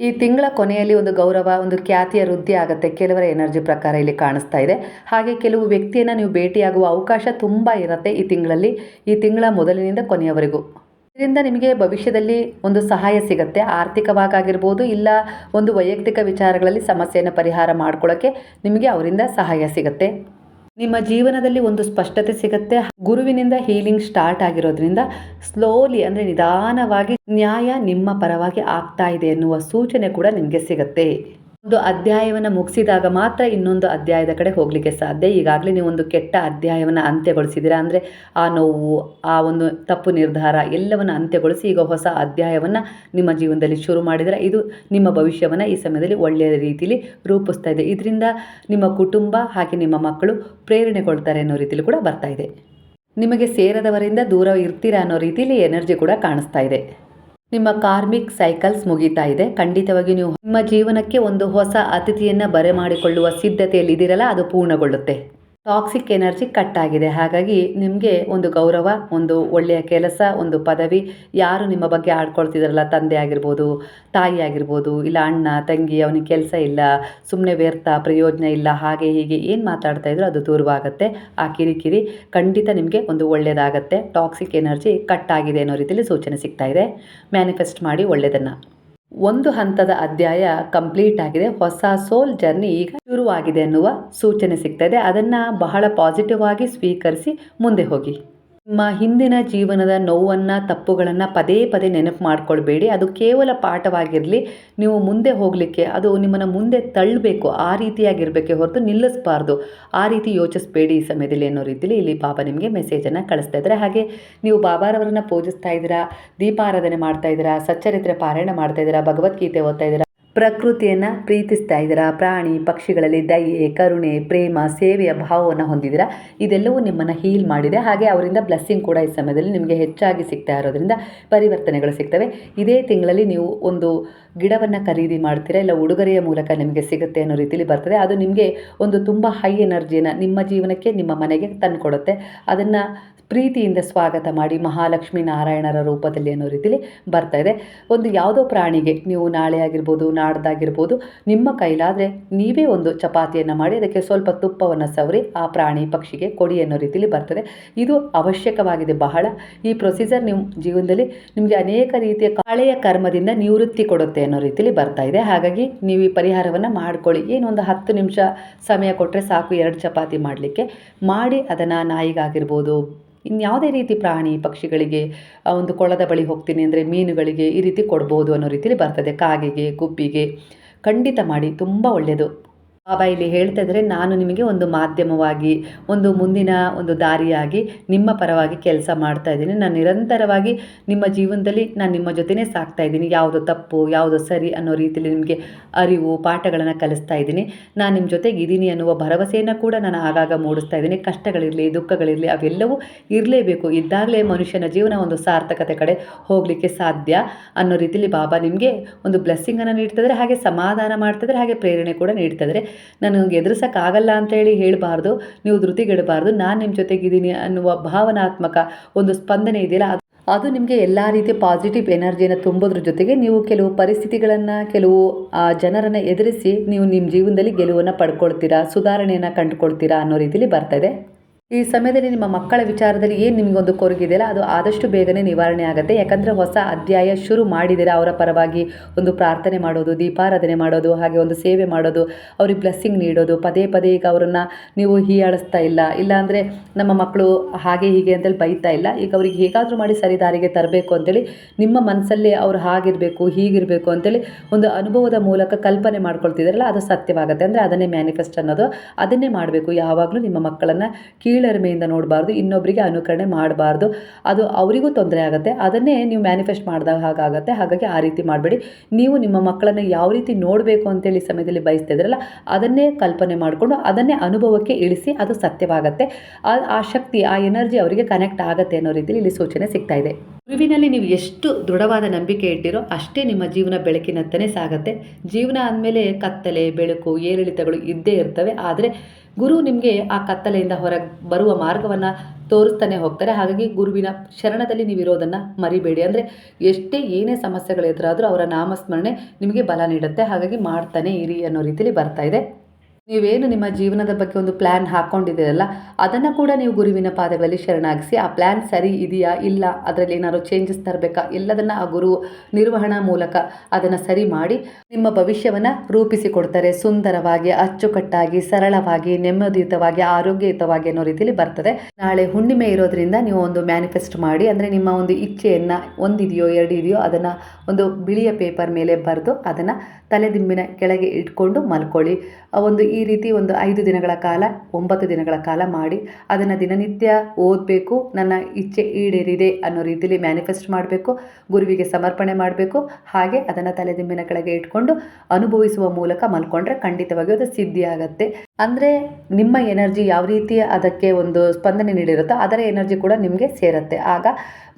ಈ ತಿಂಗಳ ಕೊನೆಯಲ್ಲಿ ಒಂದು ಗೌರವ, ಒಂದು ಖ್ಯಾತಿಯ ವೃದ್ಧಿ ಆಗುತ್ತೆ. ಕೆಲವರ ಎನರ್ಜಿ ಪ್ರಕಾರ ಇಲ್ಲಿ ಕಾಣಿಸ್ತಾ ಇದೆ. ಹಾಗೆ ಕೆಲವು ವ್ಯಕ್ತಿಯನ್ನು ನೀವು ಭೇಟಿಯಾಗುವ ಅವಕಾಶ ತುಂಬ ಇರುತ್ತೆ ಈ ತಿಂಗಳಲ್ಲಿ, ಈ ತಿಂಗಳ ಮೊದಲಿನಿಂದ ಕೊನೆಯವರೆಗೂ. ಇದರಿಂದ ನಿಮಗೆ ಭವಿಷ್ಯದಲ್ಲಿ ಒಂದು ಸಹಾಯ ಸಿಗುತ್ತೆ. ಆರ್ಥಿಕವಾಗಿರ್ಬೋದು ಇಲ್ಲ ಒಂದು ವೈಯಕ್ತಿಕ ವಿಚಾರಗಳಲ್ಲಿ ಸಮಸ್ಯೆಯನ್ನು ಪರಿಹಾರ ಮಾಡ್ಕೊಳ್ಳೋಕ್ಕೆ ನಿಮಗೆ ಅವರಿಂದ ಸಹಾಯ ಸಿಗುತ್ತೆ. ನಿಮ್ಮ ಜೀವನದಲ್ಲಿ ಒಂದು ಸ್ಪಷ್ಟತೆ ಸಿಗುತ್ತೆ. ಗುರುವಿನಿಂದ ಹೀಲಿಂಗ್ ಸ್ಟಾರ್ಟ್ ಆಗಿರೋದ್ರಿಂದ ಸ್ಲೋಲಿ ಅಂದರೆ ನಿಧಾನವಾಗಿ ನ್ಯಾಯ ನಿಮ್ಮ ಪರವಾಗಿ ಆಗ್ತಾ ಇದೆ ಎನ್ನುವ ಸೂಚನೆ ಕೂಡ ನಿಮಗೆ ಸಿಗುತ್ತೆ. ಒಂದು ಅಧ್ಯಾಯವನ್ನು ಮುಗಿಸಿದಾಗ ಮಾತ್ರ ಇನ್ನೊಂದು ಅಧ್ಯಾಯದ ಕಡೆ ಹೋಗಲಿಕ್ಕೆ ಸಾಧ್ಯ. ಈಗಾಗಲೇ ನೀವು ಒಂದು ಕೆಟ್ಟ ಅಧ್ಯಾಯವನ್ನು ಅಂತ್ಯಗೊಳಿಸಿದ್ದೀರಾ ಅಂದರೆ ಆ ನೋವು, ಆ ಒಂದು ತಪ್ಪು ನಿರ್ಧಾರ ಎಲ್ಲವನ್ನು ಅಂತ್ಯಗೊಳಿಸಿ ಈಗ ಹೊಸ ಅಧ್ಯಾಯವನ್ನು ನಿಮ್ಮ ಜೀವನದಲ್ಲಿ ಶುರು ಮಾಡಿದರೆ ಇದು ನಿಮ್ಮ ಭವಿಷ್ಯವನ್ನು ಈ ಸಮಯದಲ್ಲಿ ಒಳ್ಳೆಯ ರೀತಿಯಲ್ಲಿ ರೂಪಿಸ್ತಾ ಇದೆ. ಇದರಿಂದ ನಿಮ್ಮ ಕುಟುಂಬ ಹಾಗೆ ನಿಮ್ಮ ಮಕ್ಕಳು ಪ್ರೇರಣೆಗೊಳ್ತಾರೆ ಅನ್ನೋ ರೀತಿಯಲ್ಲಿ ಕೂಡ ಬರ್ತಾ ಇದೆ. ನಿಮಗೆ ಸೇರದವರಿಂದ ದೂರ ಇರ್ತೀರಾ ಅನ್ನೋ ರೀತಿಯಲ್ಲಿ ಎನರ್ಜಿ ಕೂಡ ಕಾಣಿಸ್ತಾ ಇದೆ. ನಿಮ್ಮ ಕಾರ್ಮಿಕ್ ಸೈಕಲ್ಸ್ ಮುಗಿತಾ ಇದೆ. ಖಂಡಿತವಾಗಿ ನೀವು ನಿಮ್ಮ ಜೀವನಕ್ಕೆ ಒಂದು ಹೊಸ ಅತಿಥಿಯನ್ನು ಬರಮಾಡಿಕೊಳ್ಳುವ ಸಿದ್ಧತೆಯಲ್ಲಿ ಇದ್ದೀರಲ್ಲ ಅದು ಪೂರ್ಣಗೊಳ್ಳುತ್ತೆ. ಟಾಕ್ಸಿಕ್ ಎನರ್ಜಿ ಕಟ್ ಆಗಿದೆ ಹಾಗಾಗಿ ನಿಮಗೆ ಒಂದು ಗೌರವ, ಒಂದು ಒಳ್ಳೆಯ ಕೆಲಸ, ಒಂದು ಪದವಿ ಯಾರು ನಿಮ್ಮ ಬಗ್ಗೆ ಆಡ್ಕೊಳ್ತಿದ್ರಲ್ಲ, ತಂದೆ ಆಗಿರ್ಬೋದು, ತಾಯಿ ಆಗಿರ್ಬೋದು, ಇಲ್ಲ ಅಣ್ಣ, ತಂಗಿ, ಅವನಿಗೆ ಕೆಲಸ ಇಲ್ಲ ಸುಮ್ಮನೆ ವ್ಯರ್ಥ, ಪ್ರಯೋಜನ ಇಲ್ಲ, ಹಾಗೆ ಹೀಗೆ ಏನು ಮಾತಾಡ್ತಾ ಇದ್ರು ಅದು ದೂರವಾಗುತ್ತೆ. ಆ ಕಿರಿಕಿರಿ ಖಂಡಿತ ನಿಮಗೆ ಒಂದು ಒಳ್ಳೆಯದಾಗತ್ತೆ ಟಾಕ್ಸಿಕ್ ಎನರ್ಜಿ ಕಟ್ ಆಗಿದೆ ಅನ್ನೋ ರೀತಿಯಲ್ಲಿ ಸೂಚನೆ ಸಿಗ್ತಾ ಇದೆ. ಮ್ಯಾನಿಫೆಸ್ಟ್ ಮಾಡಿ ಒಳ್ಳೆಯದನ್ನು ಒಂದು ಹಂತದ ಅಧ್ಯಾಯ ಕಂಪ್ಲೀಟ್ ಆಗಿದೆ. ಹೊಸ ಸೋಲ್ ಜರ್ನಿ ಈಗ ಶುರುವಾಗಿದೆ ಅನ್ನುವ ಸೂಚನೆ ಸಿಗ್ತದೆ ಅದನ್ನು ಬಹಳ ಪಾಸಿಟಿವ್ ಆಗಿ ಸ್ವೀಕರಿಸಿ ಮುಂದೆ ಹೋಗಿ. ನಿಮ್ಮ ಹಿಂದಿನ ಜೀವನದ ನೋವನ್ನು, ತಪ್ಪುಗಳನ್ನು ಪದೇ ಪದೇ ನೆನಪು ಮಾಡ್ಕೊಳ್ಬೇಡಿ. ಅದು ಕೇವಲ ಪಾಠವಾಗಿರಲಿ, ನೀವು ಮುಂದೆ ಹೋಗಲಿಕ್ಕೆ, ಅದು ನಿಮ್ಮನ್ನು ಮುಂದೆ ತಳ್ಳಬೇಕು, ಆ ರೀತಿಯಾಗಿರಬೇಕೆ ಹೊರತು ನಿಲ್ಲಿಸಬಾರ್ದು. ಆ ರೀತಿ ಯೋಚಿಸಬೇಡಿ ಈ ಸಮಯದಲ್ಲಿ ಅನ್ನೋ ರೀತಿಯಲ್ಲಿ ಇಲ್ಲಿ ಬಾಬಾ ನಿಮಗೆ ಮೆಸೇಜನ್ನು ಕಳಿಸ್ತಾ ಇದ್ದಾರೆ. ಹಾಗೆ ನೀವು ಬಾಬಾರವರನ್ನ ಪೂಜಿಸ್ತಾ ಇದ್ದೀರಾ, ದೀಪಾರಾಧನೆ ಮಾಡ್ತಾ ಇದ್ದೀರಾ, ಸಚ್ಚರಿತ್ರೆ ಪಾರಾಯಣ ಮಾಡ್ತಾ ಇದ್ದೀರಾ, ಭಗವದ್ಗೀತೆ ಓದ್ತಾ ಇದ್ದೀರಾ ಪ್ರಕೃತಿಯನ್ನು ಪ್ರೀತಿಸ್ತಾ ಇದ್ದೀರಾ? ಪ್ರಾಣಿ, ಪಕ್ಷಿಗಳಲ್ಲಿ ದಯೆ, ಕರುಣೆ, ಪ್ರೇಮ, ಸೇವೆಯ ಭಾವವನ್ನು ಹೊಂದಿದ್ದೀರಾ? ಇದೆಲ್ಲವೂ ನಿಮ್ಮನ್ನು ಹೀಲ್ ಮಾಡಿದೆ. ಹಾಗೆ ಅವರಿಂದ ಬ್ಲೆಸ್ಸಿಂಗ್ ಕೂಡ ಈ ಸಮಯದಲ್ಲಿ ನಿಮಗೆ ಹೆಚ್ಚಾಗಿ ಸಿಗ್ತಾ ಇರೋದ್ರಿಂದ ಪರಿವರ್ತನೆಗಳು ಸಿಗ್ತವೆ. ಇದೇ ತಿಂಗಳಲ್ಲಿ ನೀವು ಒಂದು ಗಿಡವನ್ನು ಖರೀದಿ ಮಾಡ್ತೀರಾ? ಇಲ್ಲ ಉಡುಗೊರೆಯ ಮೂಲಕ ನಿಮಗೆ ಸಿಗುತ್ತೆ ಅನ್ನೋ ರೀತಿಯಲ್ಲಿ ಬರ್ತದೆ. ಅದು ನಿಮಗೆ ಒಂದು ತುಂಬ ಹೈ ಎನರ್ಜಿಯನ್ನು ನಿಮ್ಮ ಜೀವನಕ್ಕೆ ನಿಮ್ಮ ಮನೆಗೆ ತಂದುಕೊಡುತ್ತೆ. ಅದನ್ನು ಪ್ರೀತಿಯಿಂದ ಸ್ವಾಗತ ಮಾಡಿ ಮಹಾಲಕ್ಷ್ಮಿ ನಾರಾಯಣರ ರೂಪದಲ್ಲಿ ಅನ್ನೋ ರೀತಿಲಿ ಬರ್ತಾ ಇದೆ. ಒಂದು ಯಾವುದೋ ಪ್ರಾಣಿಗೆ ನೀವು ನಾಳೆ ಆಗಿರ್ಬೋದು, ನಾಡ್ದಾಗಿರ್ಬೋದು, ನಿಮ್ಮ ಕೈಲಾದರೆ ನೀವೇ ಒಂದು ಚಪಾತಿಯನ್ನು ಮಾಡಿ ಅದಕ್ಕೆ ಸ್ವಲ್ಪ ತುಪ್ಪವನ್ನು ಸವರಿ, ಆ ಪ್ರಾಣಿ ಪಕ್ಷಿಗೆ ಕೊಡಿ ಅನ್ನೋ ರೀತಿಲಿ ಬರ್ತದೆ. ಇದು ಅವಶ್ಯಕವಾಗಿದೆ ಬಹಳ. ಈ ಪ್ರೊಸೀಜರ್ ನಿಮ್ಮ ಜೀವನದಲ್ಲಿ ನಿಮಗೆ ಅನೇಕ ರೀತಿಯ ಹಳೆಯ ಕರ್ಮದಿಂದ ನಿವೃತ್ತಿ ಕೊಡುತ್ತೆ ಅನ್ನೋ ರೀತಿಲಿ ಬರ್ತಾ ಇದೆ. ಹಾಗಾಗಿ ನೀವು ಈ ಪರಿಹಾರವನ್ನು ಮಾಡ್ಕೊಳ್ಳಿ. ಏನು ಒಂದು ಹತ್ತು ನಿಮಿಷ ಸಮಯ ಕೊಟ್ಟರೆ ಸಾಕು, ಎರಡು ಚಪಾತಿ ಮಾಡಲಿಕ್ಕೆ. ಮಾಡಿ ಅದನ್ನು ನಾಯಿಗಾಗಿರ್ಬೋದು ಇನ್ಯಾವುದೇ ರೀತಿ ಪ್ರಾಣಿ ಪಕ್ಷಿಗಳಿಗೆ ಒಂದು ಕೊಳದ ಬಳಿ ಹೋಗ್ತೀನಿ ಅಂದರೆ ಮೀನುಗಳಿಗೆ ಈ ರೀತಿ ಕೊಡ್ಬೋದು ಅನ್ನೋ ರೀತಿಯಲ್ಲಿ ಬರ್ತದೆ. ಕಾಗೆಗೆ, ಗುಬ್ಬಿಗೆ ಖಂಡಿತ ಮಾಡಿ, ತುಂಬ ಒಳ್ಳೆಯದು ಬಾಬಾ ಇಲ್ಲಿ ಹೇಳ್ತಾ ಇದ್ದಾರೆ, ನಾನು ನಿಮಗೆ ಒಂದು ಮಾಧ್ಯಮವಾಗಿ, ಒಂದು ಮುಂದಿನ ಒಂದು ದಾರಿಯಾಗಿ ನಿಮ್ಮ ಪರವಾಗಿ ಕೆಲಸ ಮಾಡ್ತಾ ಇದ್ದೀನಿ. ನಾನು ನಿರಂತರವಾಗಿ ನಿಮ್ಮ ಜೀವನದಲ್ಲಿ ನಾನು ನಿಮ್ಮ ಜೊತೆನೇ ಸಾಕ್ತಾ ಇದ್ದೀನಿ. ಯಾವುದು ತಪ್ಪು, ಯಾವುದು ಸರಿ ಅನ್ನೋ ರೀತಿಯಲ್ಲಿ ನಿಮಗೆ ಅರಿವು, ಪಾಠಗಳನ್ನು ಕಲಿಸ್ತಾ ಇದ್ದೀನಿ. ನಾನು ನಿಮ್ಮ ಜೊತೆಗೆ ಇದ್ದೀನಿ ಅನ್ನುವ ಭರವಸೆಯನ್ನು ಕೂಡ ನಾನು ಆಗಾಗ ಮೂಡಿಸ್ತಾ ಇದ್ದೀನಿ. ಕಷ್ಟಗಳಿರಲಿ, ದುಃಖಗಳಿರಲಿ, ಅವೆಲ್ಲವೂ ಇರಲೇಬೇಕು. ಇದ್ದಾಗಲೇ ಮನುಷ್ಯನ ಜೀವನ ಒಂದು ಸಾರ್ಥಕತೆ ಕಡೆ ಹೋಗಲಿಕ್ಕೆ ಸಾಧ್ಯ ಅನ್ನೋ ರೀತಿಯಲ್ಲಿ ಬಾಬಾ ನಿಮಗೆ ಒಂದು ಬ್ಲೆಸ್ಸಿಂಗನ್ನು ನೀಡ್ತಿದ್ದಾರೆ ಹಾಗೆ ಸಮಾಧಾನ ಮಾಡ್ತಿದ್ದಾರೆ ಹಾಗೆ ಪ್ರೇರಣೆ ಕೂಡ ನೀಡ್ತಿದ್ದಾರೆ ನನಗೆ ಎದುರಿಸೋಕ್ಕಾಗಲ್ಲ ಅಂತೇಳಿ ಹೇಳಬಾರ್ದು, ನೀವು ಧೃತಿಗೆಡಬಾರ್ದು, ನಾನು ನಿಮ್ಮ ಜೊತೆಗಿದ್ದೀನಿ ಅನ್ನುವ ಭಾವನಾತ್ಮಕ ಒಂದು ಸ್ಪಂದನೆ ಇದೆಯಲ್ಲ, ಅದು ಅದು ನಿಮಗೆ ಎಲ್ಲ ರೀತಿಯ ಪಾಸಿಟಿವ್ ಎನರ್ಜಿಯನ್ನು ತುಂಬೋದ್ರ ಜೊತೆಗೆ ನೀವು ಕೆಲವು ಪರಿಸ್ಥಿತಿಗಳನ್ನು, ಕೆಲವು ಜನರನ್ನು ಎದುರಿಸಿ ನೀವು ನಿಮ್ಮ ಜೀವನದಲ್ಲಿ ಗೆಲುವನ್ನು ಪಡ್ಕೊಳ್ತೀರಾ, ಸುಧಾರಣೆಯನ್ನು ಕಂಡುಕೊಳ್ತೀರಾ ಅನ್ನೋ ರೀತಿಯಲ್ಲಿ ಬರ್ತಾ ಇದೆ. ಈ ಸಮಯದಲ್ಲಿ ನಿಮ್ಮ ಮಕ್ಕಳ ವಿಚಾರದಲ್ಲಿ ಏನು ನಿಮಗೊಂದು ಕೊರಗಿದೆಯಲ್ಲ ಅದು ಆದಷ್ಟು ಬೇಗನೆ ನಿವಾರಣೆ ಆಗುತ್ತೆ. ಯಾಕಂದರೆ ಹೊಸ ಅಧ್ಯಾಯ ಶುರು ಮಾಡಿದ್ದೀರಾ ಅವರ ಪರವಾಗಿ ಒಂದು ಪ್ರಾರ್ಥನೆ ಮಾಡೋದು, ದೀಪಾರಾಧನೆ ಮಾಡೋದು, ಹಾಗೆ ಒಂದು ಸೇವೆ ಮಾಡೋದು, ಅವ್ರಿಗೆ ಬ್ಲೆಸ್ಸಿಂಗ್ ನೀಡೋದು, ಪದೇ ಪದೇ ಈಗ ಅವರನ್ನು ನೀವು ಹೀಯಾಳಿಸ್ತಾ ಇಲ್ಲ. ಇಲ್ಲಾಂದರೆ ನಮ್ಮ ಮಕ್ಕಳು ಹಾಗೆ ಹೀಗೆ ಅಂತೇಳಿ ಬೈತಾ ಇಲ್ಲ. ಈಗ ಅವ್ರಿಗೆ ಹೇಗಾದರೂ ಮಾಡಿ ಸರಿ ದಾರಿಗೆ ತರಬೇಕು ಅಂತೇಳಿ ನಿಮ್ಮ ಮನಸ್ಸಲ್ಲೇ ಅವ್ರು ಹಾಗಿರಬೇಕು, ಹೀಗಿರಬೇಕು ಅಂತೇಳಿ ಒಂದು ಅನುಭವದ ಮೂಲಕ ಕಲ್ಪನೆ ಮಾಡ್ಕೊಳ್ತಿದ್ದಾರಲ್ಲ ಅದು ಸತ್ಯವಾಗುತ್ತೆ. ಅಂದರೆ ಅದನ್ನೇ ಮ್ಯಾನಿಫೆಸ್ಟ್ ಅನ್ನೋದು, ಅದನ್ನೇ ಮಾಡಬೇಕು. ಯಾವಾಗಲೂ ನಿಮ್ಮ ಮಕ್ಕಳನ್ನು ಕೀಳರಿಮೆಯಿಂದ ನೋಡಬಾರ್ದು ಇನ್ನೊಬ್ಬರಿಗೆ ಅನುಕರಣೆ ಮಾಡಬಾರ್ದು. ಅದು ಅವರಿಗೂ ತೊಂದರೆ ಆಗುತ್ತೆ. ಅದನ್ನೇ ನೀವು ಮ್ಯಾನಿಫೆಸ್ಟ್ ಮಾಡಿದಾಗ ಹಾಗಾಗುತ್ತೆ. ಹಾಗಾಗಿ ಆ ರೀತಿ ಮಾಡಬೇಡಿ. ನೀವು ನಿಮ್ಮ ಮಕ್ಕಳನ್ನು ಯಾವ ರೀತಿ ನೋಡಬೇಕು ಅಂತೇಳಿ ಸಮಯದಲ್ಲಿ ಬಯಸ್ತಾ ಇದ್ರಲ್ಲ, ಅದನ್ನೇ ಕಲ್ಪನೆ ಮಾಡಿಕೊಂಡು ಅದನ್ನೇ ಅನುಭವಕ್ಕೆ ಇಳಿಸಿ ಅದು ಸತ್ಯವಾಗುತ್ತೆ. ಆ ಶಕ್ತಿ, ಆ ಎನರ್ಜಿ ಅವರಿಗೆ ಕನೆಕ್ಟ್ ಆಗುತ್ತೆ ಅನ್ನೋ ರೀತಿಯಲ್ಲಿ ಇಲ್ಲಿ ಸೂಚನೆ ಸಿಗ್ತಾ ಇದೆ. ಗುರುವಿನಲ್ಲಿ ನೀವು ಎಷ್ಟು ದೃಢವಾದ ನಂಬಿಕೆ ಇಟ್ಟಿರೋ ಅಷ್ಟೇ ನಿಮ್ಮ ಜೀವನ ಬೆಳಕಿನತ್ತನೇ ಸಾಗತ್ತೆ. ಜೀವನ ಅಂದಮೇಲೆ ಕತ್ತಲೆ, ಬೆಳಕು, ಏರಿಳಿತಗಳು ಇದ್ದೇ ಇರ್ತವೆ. ಆದರೆ ಗುರು ನಿಮಗೆ ಆ ಕತ್ತಲೆಯಿಂದ ಹೊರಗೆ ಬರುವ ಮಾರ್ಗವನ್ನು ತೋರಿಸ್ತಾನೆ ಹೋಗ್ತಾರೆ. ಹಾಗಾಗಿ ಗುರುವಿನ ಶರಣದಲ್ಲಿ ನೀವು ಇರೋದನ್ನು ಮರಿಬೇಡಿ. ಅಂದರೆ ಎಷ್ಟೇ ಏನೇ ಸಮಸ್ಯೆಗಳು ಎದುರಾದರೂ ಅವರ ನಾಮಸ್ಮರಣೆ ನಿಮಗೆ ಬಲ ನೀಡುತ್ತೆ. ಹಾಗಾಗಿ ಮಾಡ್ತಾನೆ ಇರಿ ಅನ್ನೋ ರೀತಿಯಲ್ಲಿ ಬರ್ತಾ ಇದೆ. ನೀವೇನು ನಿಮ್ಮ ಜೀವನದ ಬಗ್ಗೆ ಒಂದು ಪ್ಲ್ಯಾನ್ ಹಾಕ್ಕೊಂಡಿದ್ದೀರಲ್ಲ ಅದನ್ನು ಕೂಡ ನೀವು ಗುರುವಿನ ಪಾದಗಳಲ್ಲಿ ಶರಣಾಗಿಸಿ, ಆ ಪ್ಲ್ಯಾನ್ ಸರಿ ಇದೆಯಾ, ಇಲ್ಲ, ಅದರಲ್ಲಿ ಏನಾದ್ರು ಚೇಂಜಸ್ ತರಬೇಕಾ, ಎಲ್ಲದನ್ನು ಆ ಗುರು ನಿರ್ವಹಣಾ ಮೂಲಕ ಅದನ್ನು ಸರಿ ಮಾಡಿ ನಿಮ್ಮ ಭವಿಷ್ಯವನ್ನು ರೂಪಿಸಿಕೊಡ್ತಾರೆ. ಸುಂದರವಾಗಿ, ಅಚ್ಚುಕಟ್ಟಾಗಿ, ಸರಳವಾಗಿ, ನೆಮ್ಮದಿಯುತವಾಗಿ, ಆರೋಗ್ಯಯುತವಾಗಿ ಅನ್ನೋ ರೀತಿಯಲ್ಲಿ ಬರ್ತದೆ. ನಾಳೆ ಹುಣ್ಣಿಮೆ ಇರೋದ್ರಿಂದ ನೀವು ಒಂದು ಮ್ಯಾನಿಫೆಸ್ಟ್ ಮಾಡಿ, ಅಂದರೆ ನಿಮ್ಮ ಒಂದು ಇಚ್ಛೆಯನ್ನು ಒಂದಿದೆಯೋ ಎರಡು ಇದೆಯೋ ಅದನ್ನು ಒಂದು ಬಿಳಿಯ ಪೇಪರ್ ಮೇಲೆ ಬರೆದು ಅದನ್ನು ತಲೆದಿಂಬಿನ ಕೆಳಗೆ ಇಟ್ಕೊಂಡು ಮಲ್ಕೊಳ್ಳಿ. ಆ ಒಂದು ಈ ರೀತಿ ಒಂದು ಐದು ದಿನಗಳ ಕಾಲ, ಒಂಬತ್ತು ದಿನಗಳ ಕಾಲ ಮಾಡಿ, ಅದನ್ನು ದಿನನಿತ್ಯ ಓದಬೇಕು, ನನ್ನ ಇಚ್ಛೆ ಈಡೇರಿದೆ ಅನ್ನೋ ರೀತಿಯಲ್ಲಿ ಮ್ಯಾನಿಫೆಸ್ಟ್ ಮಾಡಬೇಕು, ಗುರುವಿಗೆ ಸಮರ್ಪಣೆ ಮಾಡಬೇಕು, ಹಾಗೆ ಅದನ್ನು ತಲೆದಿಂಬಿನ ಕೆಳಗೆ ಇಟ್ಕೊಂಡು ಅನುಭವಿಸುವ ಮೂಲಕ ಮಲ್ಕೊಂಡ್ರೆ ಖಂಡಿತವಾಗಿಯೂ ಅದು ಸಿದ್ಧಿ ಅಂದರೆ ನಿಮ್ಮ ಎನರ್ಜಿ ಯಾವ ರೀತಿ ಅದಕ್ಕೆ ಒಂದು ಸ್ಪಂದನೆ ನೀಡಿರುತ್ತೋ ಅದರ ಎನರ್ಜಿ ಕೂಡ ನಿಮಗೆ ಸೇರುತ್ತೆ. ಆಗ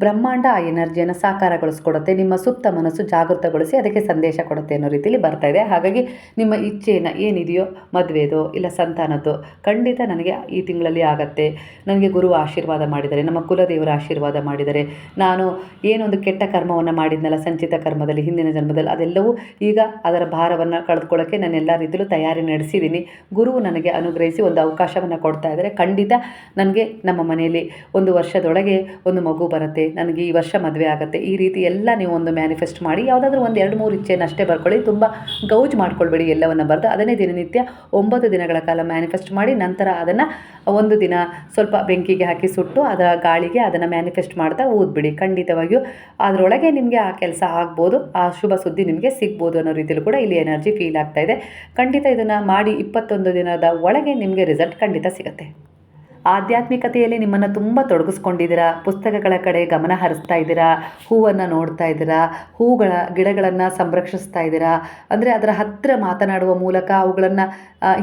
ಬ್ರಹ್ಮಾಂಡ ಆ ಎನರ್ಜಿಯನ್ನು ಸಾಕಾರಗೊಳಿಸ್ಕೊಡುತ್ತೆ, ನಿಮ್ಮ ಸುಪ್ತ ಮನಸ್ಸು ಜಾಗೃತಗೊಳಿಸಿ ಅದಕ್ಕೆ ಸಂದೇಶ ಕೊಡುತ್ತೆ ಅನ್ನೋ ರೀತಿಯಲ್ಲಿ ಬರ್ತಾ ಇದೆ. ಹಾಗಾಗಿ ನಿಮ್ಮ ಇಚ್ಛೆಯನ್ನು ಏನಿದೆಯೋ ಮದುವೆದೋ ಇಲ್ಲ ಸಂತಾನದ್ದು ಖಂಡಿತ ನನಗೆ ಈ ತಿಂಗಳಲ್ಲಿ ಆಗತ್ತೆ. ನನಗೆ ಗುರು ಆಶೀರ್ವಾದ ಮಾಡಿದರೆ ನಮ್ಮ ಕುಲದೇವರ ಆಶೀರ್ವಾದ ಮಾಡಿದರೆ ನಾನು ಏನೊಂದು ಕೆಟ್ಟ ಕರ್ಮವನ್ನು ಮಾಡಿದ್ನಲ್ಲ, ಸಂಚಿತ ಕರ್ಮದಲ್ಲಿ, ಹಿಂದಿನ ಜನ್ಮದಲ್ಲಿ, ಅದೆಲ್ಲವೂ ಈಗ ಅದರ ಭಾರವನ್ನು ಕಳೆದುಕೊಳ್ಳೋಕ್ಕೆ ನಾನು ಎಲ್ಲ ರೀತಿಯಲ್ಲೂ ತಯಾರಿ ನಡೆಸಿದ್ದೀನಿ. ಗುರು ನನಗೆ ಅನುಗ್ರಹಿಸಿ ಒಂದು ಅವಕಾಶವನ್ನು ಕೊಡ್ತಾ ಇದ್ದಾರೆ. ಖಂಡಿತ ನನಗೆ ನಮ್ಮ ಮನೆಯಲ್ಲಿ ಒಂದು ವರ್ಷದೊಳಗೆ ಒಂದು ಮಗು ಬರುತ್ತೆ. ನನಗೆ ಈ ವರ್ಷ ಮದುವೆ ಆಗುತ್ತೆ. ಈ ರೀತಿ ಎಲ್ಲ ನೀವು ಒಂದು ಮ್ಯಾನಿಫೆಸ್ಟ್ ಮಾಡಿ, ಯಾವುದಾದ್ರೂ ಒಂದು ಎರಡು ಮೂರು ಇಚ್ಛೆಯನ್ನು ಅಷ್ಟೇ ಬರ್ಕೊಳ್ಳಿ. ತುಂಬ ಗೌಜ್ ಮಾಡ್ಕೊಳ್ಬೇಡಿ ಎಲ್ಲವನ್ನು ಬರೆದು. ಅದನ್ನೇ ದಿನನಿತ್ಯ ಒಂಬತ್ತು ದಿನಗಳ ಕಾಲ ಮ್ಯಾನಿಫೆಸ್ಟ್ ಮಾಡಿ ನಂತರ ಅದನ್ನು ಒಂದು ದಿನ ಸ್ವಲ್ಪ ಬೆಂಕಿಗೆ ಹಾಕಿ ಸುಟ್ಟು ಅದರ ಗಾಳಿಗೆ ಅದನ್ನು ಮ್ಯಾನಿಫೆಸ್ಟ್ ಮಾಡ್ತಾ ಊದ್ಬಿಡಿ. ಖಂಡಿತವಾಗಿಯೂ ಅದರೊಳಗೆ ನಿಮಗೆ ಆ ಕೆಲಸ ಆಗ್ಬೋದು, ಆ ಶುಭ ಸುದ್ದಿ ನಿಮಗೆ ಸಿಗ್ಬೋದು ಅನ್ನೋ ರೀತಿಯಲ್ಲಿ ಕೂಡ ಇಲ್ಲಿ ಎನರ್ಜಿ ಫೀಲ್ ಆಗ್ತಾ ಇದೆ. ಖಂಡಿತ ಇದನ್ನು ಮಾಡಿ ಇಪ್ಪತ್ತೊಂದು ದಿನದ ಒಳಗೆ ನಿಮಗೆ ರಿಸಲ್ಟ್ ಖಂಡಿತ ಸಿಗುತ್ತೆ. ಆಧ್ಯಾತ್ಮಿಕತೆಯಲ್ಲಿ ನಿಮ್ಮನ್ನು ತುಂಬ ತೊಡಗಿಸ್ಕೊಂಡಿದ್ದೀರಾ? ಪುಸ್ತಕಗಳ ಕಡೆ ಗಮನ ಹರಿಸ್ತಾ ಇದ್ದೀರಾ? ಹೂವನ್ನು ನೋಡ್ತಾ ಇದ್ದೀರಾ? ಹೂಗಳ ಗಿಡಗಳನ್ನು ಸಂರಕ್ಷಿಸ್ತಾ ಇದ್ದೀರಾ? ಅಂದರೆ ಅದರ ಹತ್ತಿರ ಮಾತನಾಡುವ ಮೂಲಕ ಅವುಗಳನ್ನು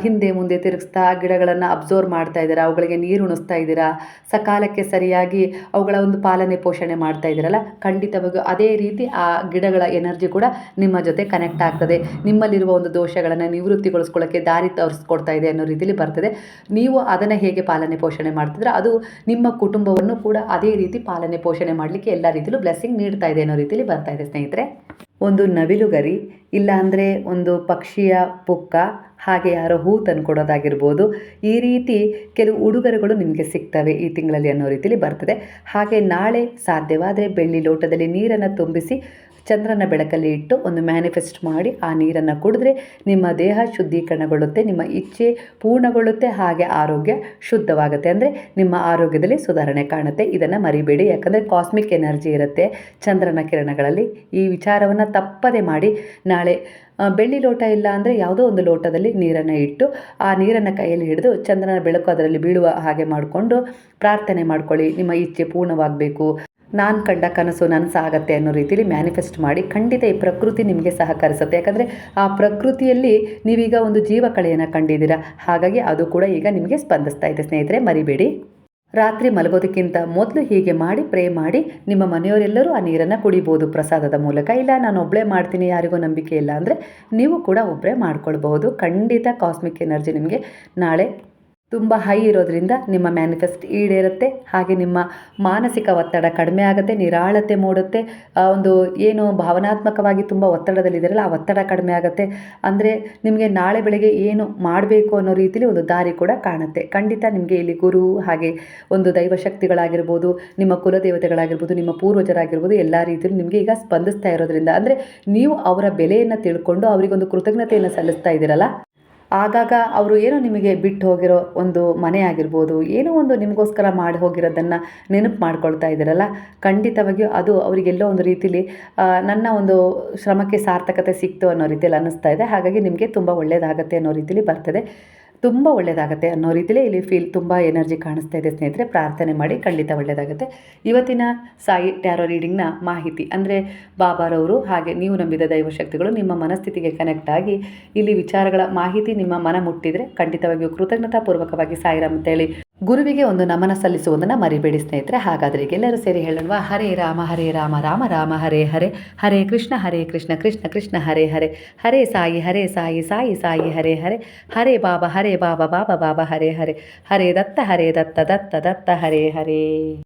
ಹಿಂದೆ ಮುಂದೆ ತಿರುಗಿಸ್ತಾ ಗಿಡಗಳನ್ನು ಅಬ್ಸರ್ವ್ ಮಾಡ್ತಾ ಇದ್ದೀರಾ? ಅವುಗಳಿಗೆ ನೀರು ಉಣಿಸ್ತಾ ಇದ್ದೀರಾ? ಸಕಾಲಕ್ಕೆ ಸರಿಯಾಗಿ ಅವುಗಳ ಒಂದು ಪಾಲನೆ, ಪೋಷಣೆ ಮಾಡ್ತಾ ಇದ್ದೀರಲ್ಲ? ಖಂಡಿತವಾಗಿಯೂ ಅದೇ ರೀತಿ ಆ ಗಿಡಗಳ ಎನರ್ಜಿ ಕೂಡ ನಿಮ್ಮ ಜೊತೆ ಕನೆಕ್ಟ್ ಆಗ್ತದೆ. ನಿಮ್ಮಲ್ಲಿರುವ ಒಂದು ದೋಷಗಳನ್ನು ನಿವೃತ್ತಿಗೊಳಿಸ್ಕೊಳ್ಳೋಕ್ಕೆ ದಾರಿ ತೋರಿಸ್ಕೊಡ್ತಾ ಇದೆ ಅನ್ನೋ ರೀತಿಯಲ್ಲಿ ಬರ್ತದೆ. ನೀವು ಅದನ್ನು ಹೇಗೆ ಪಾಲನೆ, ಪೋಷಣೆ ಮಾಡ್ತಿದ್ರೆ ಅದು ನಿಮ್ಮ ಕುಟುಂಬವನ್ನು ಕೂಡ ಅದೇ ರೀತಿ ಪಾಲನೆ, ಪೋಷಣೆ ಮಾಡಲಿಕ್ಕೆ ಎಲ್ಲ ರೀತಿಯಲ್ಲೂ ಬ್ಲೆಸ್ಸಿಂಗ್ ನೀಡ್ತಾ ಇದೆ ಅನ್ನೋ ರೀತಿಯಲ್ಲಿ ಬರ್ತಾ ಇದೆ ಸ್ನೇಹಿತರೆ. ಒಂದು ನವಿಲುಗರಿ ಇಲ್ಲಾಂದರೆ ಒಂದು ಪಕ್ಷಿಯ ಪುಕ್ಕ, ಹಾಗೆ ಯಾರೋ ಹೂ ತಂದುಕೊಡೋದಾಗಿರ್ಬೋದು ಈ ರೀತಿ ಕೆಲವು ಉಡುಗೊರೆಗಳು ನಿಮಗೆ ಸಿಗ್ತವೆ ಈ ತಿಂಗಳಲ್ಲಿ ಅನ್ನೋ ರೀತಿಯಲ್ಲಿ ಬರ್ತದೆ. ಹಾಗೆ ನಾಳೆ ಸಾಧ್ಯವಾದರೆ ಬೆಳ್ಳಿ ಲೋಟದಲ್ಲಿ ನೀರನ್ನು ತುಂಬಿಸಿ ಚಂದ್ರನ ಬೆಳಕಲ್ಲಿ ಇಟ್ಟು ಒಂದು ಮ್ಯಾನಿಫೆಸ್ಟ್ ಮಾಡಿ ಆ ನೀರನ್ನು ಕುಡಿದ್ರೆ ನಿಮ್ಮ ದೇಹ ಶುದ್ಧೀಕರಣಗೊಳ್ಳುತ್ತೆ, ನಿಮ್ಮ ಇಚ್ಛೆ ಪೂರ್ಣಗೊಳ್ಳುತ್ತೆ, ಹಾಗೆ ಆರೋಗ್ಯ ಶುದ್ಧವಾಗುತ್ತೆ. ಅಂದರೆ ನಿಮ್ಮ ಆರೋಗ್ಯದಲ್ಲಿ ಸುಧಾರಣೆ ಕಾಣುತ್ತೆ. ಇದನ್ನು ಮರಿಬೇಡಿ. ಯಾಕಂದರೆ ಕಾಸ್ಮಿಕ್ ಎನರ್ಜಿ ಇರುತ್ತೆ ಚಂದ್ರನ ಕಿರಣಗಳಲ್ಲಿ. ಈ ವಿಚಾರವನ್ನು ತಪ್ಪದೆ ಮಾಡಿ ನಾಳೆ ಬೆಳ್ಳಿ ಲೋಟ ಇಲ್ಲ ಅಂದರೆ ಯಾವುದೋ ಒಂದು ಲೋಟದಲ್ಲಿ ನೀರನ್ನು ಇಟ್ಟು ಆ ನೀರನ್ನು ಕೈಯಲ್ಲಿ ಹಿಡಿದು ಚಂದ್ರನ ಬೆಳಕು ಅದರಲ್ಲಿ ಬೀಳುವ ಹಾಗೆ ಮಾಡಿಕೊಂಡು ಪ್ರಾರ್ಥನೆ ಮಾಡ್ಕೊಳ್ಳಿ. ನಿಮ್ಮ ಇಚ್ಛೆ ಪೂರ್ಣವಾಗಬೇಕು. ನಾನು ಕಂಡ ಕನಸು ನನಸಾಗತ್ತೆ ಅನ್ನೋ ರೀತಿಯಲ್ಲಿ ಮ್ಯಾನಿಫೆಸ್ಟ್ ಮಾಡಿ ಖಂಡಿತ ಈ ಪ್ರಕೃತಿ ನಿಮಗೆ ಸಹಕರಿಸುತ್ತೆ. ಯಾಕಂದರೆ ಆ ಪ್ರಕೃತಿಯಲ್ಲಿ ನೀವೀಗ ಒಂದು ಜೀವಕಳೆಯನ್ನು ಕಂಡಿದ್ದೀರಾ? ಹಾಗಾಗಿ ಅದು ಕೂಡ ಈಗ ನಿಮಗೆ ಸ್ಪಂದಿಸ್ತಾ ಇದೆ ಸ್ನೇಹಿತರೆ, ಮರಿಬೇಡಿ. ರಾತ್ರಿ ಮಲಗೋದಕ್ಕಿಂತ ಮೊದಲು ಹೀಗೆ ಮಾಡಿ ಪ್ರೇ ಮಾಡಿ ನಿಮ್ಮ ಮನೆಯವರೆಲ್ಲರೂ ಆ ನೀರನ್ನು ಕುಡಿಬೋದು. ಪ್ರಸಾದದ ಮೂಲಕ. ಇಲ್ಲ, ನಾನು ಒಬ್ಬಳೇ ಮಾಡ್ತೀನಿ, ಯಾರಿಗೂ ನಂಬಿಕೆ ಇಲ್ಲ ಅಂದರೆ ನೀವು ಕೂಡ ಒಬ್ಬರೇ ಮಾಡ್ಕೊಳ್ಬಹುದು. ಖಂಡಿತ ಕಾಸ್ಮಿಕ್ ಎನರ್ಜಿ ನಿಮಗೆ ನಾಳೆ ತುಂಬ ಹೈ ಇರೋದ್ರಿಂದ ನಿಮ್ಮ ಮ್ಯಾನಿಫೆಸ್ಟ್ ಈಡೇರುತ್ತೆ. ಹಾಗೆ ನಿಮ್ಮ ಮಾನಸಿಕ ಒತ್ತಡ ಕಡಿಮೆ ಆಗುತ್ತೆ, ನಿರಾಳತೆ ಮೂಡುತ್ತೆ. ಒಂದು ಏನು ಭಾವನಾತ್ಮಕವಾಗಿ ತುಂಬ ಒತ್ತಡದಲ್ಲಿದ್ದಾರಲ್ಲ ಆ ಒತ್ತಡ ಕಡಿಮೆ ಆಗುತ್ತೆ. ಅಂದರೆ ನಿಮಗೆ ನಾಳೆ ಬೆಳಗ್ಗೆ ಏನು ಮಾಡಬೇಕು ಅನ್ನೋ ರೀತಿಲಿ ಒಂದು ದಾರಿ ಕೂಡ ಕಾಣುತ್ತೆ. ಖಂಡಿತ ನಿಮಗೆ ಇಲ್ಲಿ ಗುರು ಹಾಗೆ ಒಂದು ದೈವಶಕ್ತಿಗಳಾಗಿರ್ಬೋದು ನಿಮ್ಮ ಕುಲದೇವತೆಗಳಾಗಿರ್ಬೋದು, ನಿಮ್ಮ ಪೂರ್ವಜರಾಗಿರ್ಬೋದು, ಎಲ್ಲ ರೀತಿಯಲ್ಲೂ ನಿಮಗೆ ಈಗ ಸ್ಪಂದಿಸ್ತಾ ಇರೋದ್ರಿಂದ. ಅಂದರೆ ನೀವು ಅವರ ಬೆಲೆಯನ್ನು ತಿಳ್ಕೊಂಡು ಅವರಿಗೊಂದು ಕೃತಜ್ಞತೆಯನ್ನು ಸಲ್ಲಿಸ್ತಾ ಇದ್ದೀರಲ್ಲ. ಆಗಾಗ ಅವರು ಏನೋ ನಿಮಗೆ ಬಿಟ್ಟು ಹೋಗಿರೋ ಒಂದು ಮನೆ ಆಗಿರ್ಬೋದು, ಏನೋ ಒಂದು ನಿಮಗೋಸ್ಕರ ಮಾಡಿ ಹೋಗಿರೋದನ್ನು ನೆನಪು ಮಾಡ್ಕೊಳ್ತಾ ಇದ್ದೀರಲ್ಲ? ಖಂಡಿತವಾಗಿಯೂ ಅದು ಅವರಿಗೆಲ್ಲೋ ಒಂದು ರೀತಿಲಿ ನನ್ನ ಒಂದು ಶ್ರಮಕ್ಕೆ ಸಾರ್ಥಕತೆ ಸಿಕ್ತು ಅನ್ನೋ ರೀತಿಯಲ್ಲಿ ಅನ್ನಿಸ್ತಾ ಇದೆ. ಹಾಗಾಗಿ ನಿಮಗೆ ತುಂಬ ಒಳ್ಳೆಯದಾಗತ್ತೆ ಅನ್ನೋ ರೀತಿಲಿ ಬರ್ತದೆ. ತುಂಬ ಒಳ್ಳೆಯದಾಗುತ್ತೆ ಅನ್ನೋ ರೀತಿಲಿ ಇಲ್ಲಿ ಫೀಲ್ ತುಂಬ ಎನರ್ಜಿ ಕಾಣಿಸ್ತಾ ಇದೆ ಸ್ನೇಹಿತರೆ. ಪ್ರಾರ್ಥನೆ ಮಾಡಿ ಖಂಡಿತ ಒಳ್ಳೆಯದಾಗುತ್ತೆ ಇವತ್ತಿನ ಸಾಯಿ ಟ್ಯಾರೋ ರೀಡಿಂಗ್ನ ಮಾಹಿತಿ ಅಂದರೆ ಬಾಬಾರವರು ಹಾಗೆ ನೀವು ನಂಬಿದ ದೈವಶಕ್ತಿಗಳು ನಿಮ್ಮ ಮನಸ್ಥಿತಿಗೆ ಕನೆಕ್ಟ್ ಆಗಿ ಇಲ್ಲಿ ವಿಚಾರಗಳ ಮಾಹಿತಿ ನಿಮ್ಮ ಮನ ಮುಟ್ಟಿದರೆ ಖಂಡಿತವಾಗಿಯೂ ಕೃತಜ್ಞತಾಪೂರ್ವಕವಾಗಿ ಸಾಯಿರಾಮ್ ಅಂತೇಳಿ ಗುರುವಿಗೆ ಒಂದು ನಮನ ಸಲ್ಲಿಸುವುದನ್ನು ಮರಿಬೇಡಿ ಸ್ನೇಹಿತರೆ. ಹಾಗಾದರೆ ಎಲ್ಲರೂ ಸೇರಿ ಹೇಳೋಣ ಹರೇ ರಾಮ ಹರೇ ರಾಮ ರಾಮ ರಾಮ, ಹರೇ ಹರೇ. ಹರೇ ಕೃಷ್ಣ ಹರೇ ಕೃಷ್ಣ ಕೃಷ್ಣ ಕೃಷ್ಣ, ಹರೇ ಹರೇ. ಹರೇ ಸಾಯಿ ಹರೇ ಸಾಯಿ ಸಾಯಿ ಸಾಯಿ, ಹರೇ ಹರೇ. ಹರೇ ಬಾಬಾ ಹರೇ ಬಾಬಾ ಬಾಬಾ ಬಾಬಾ, ಹರೇ ಹರೇ. ಹರೇ ದತ್ತ ಹರೇ ದತ್ತ ದತ್ತ ದತ್ತ, ಹರೇ ಹರೇ.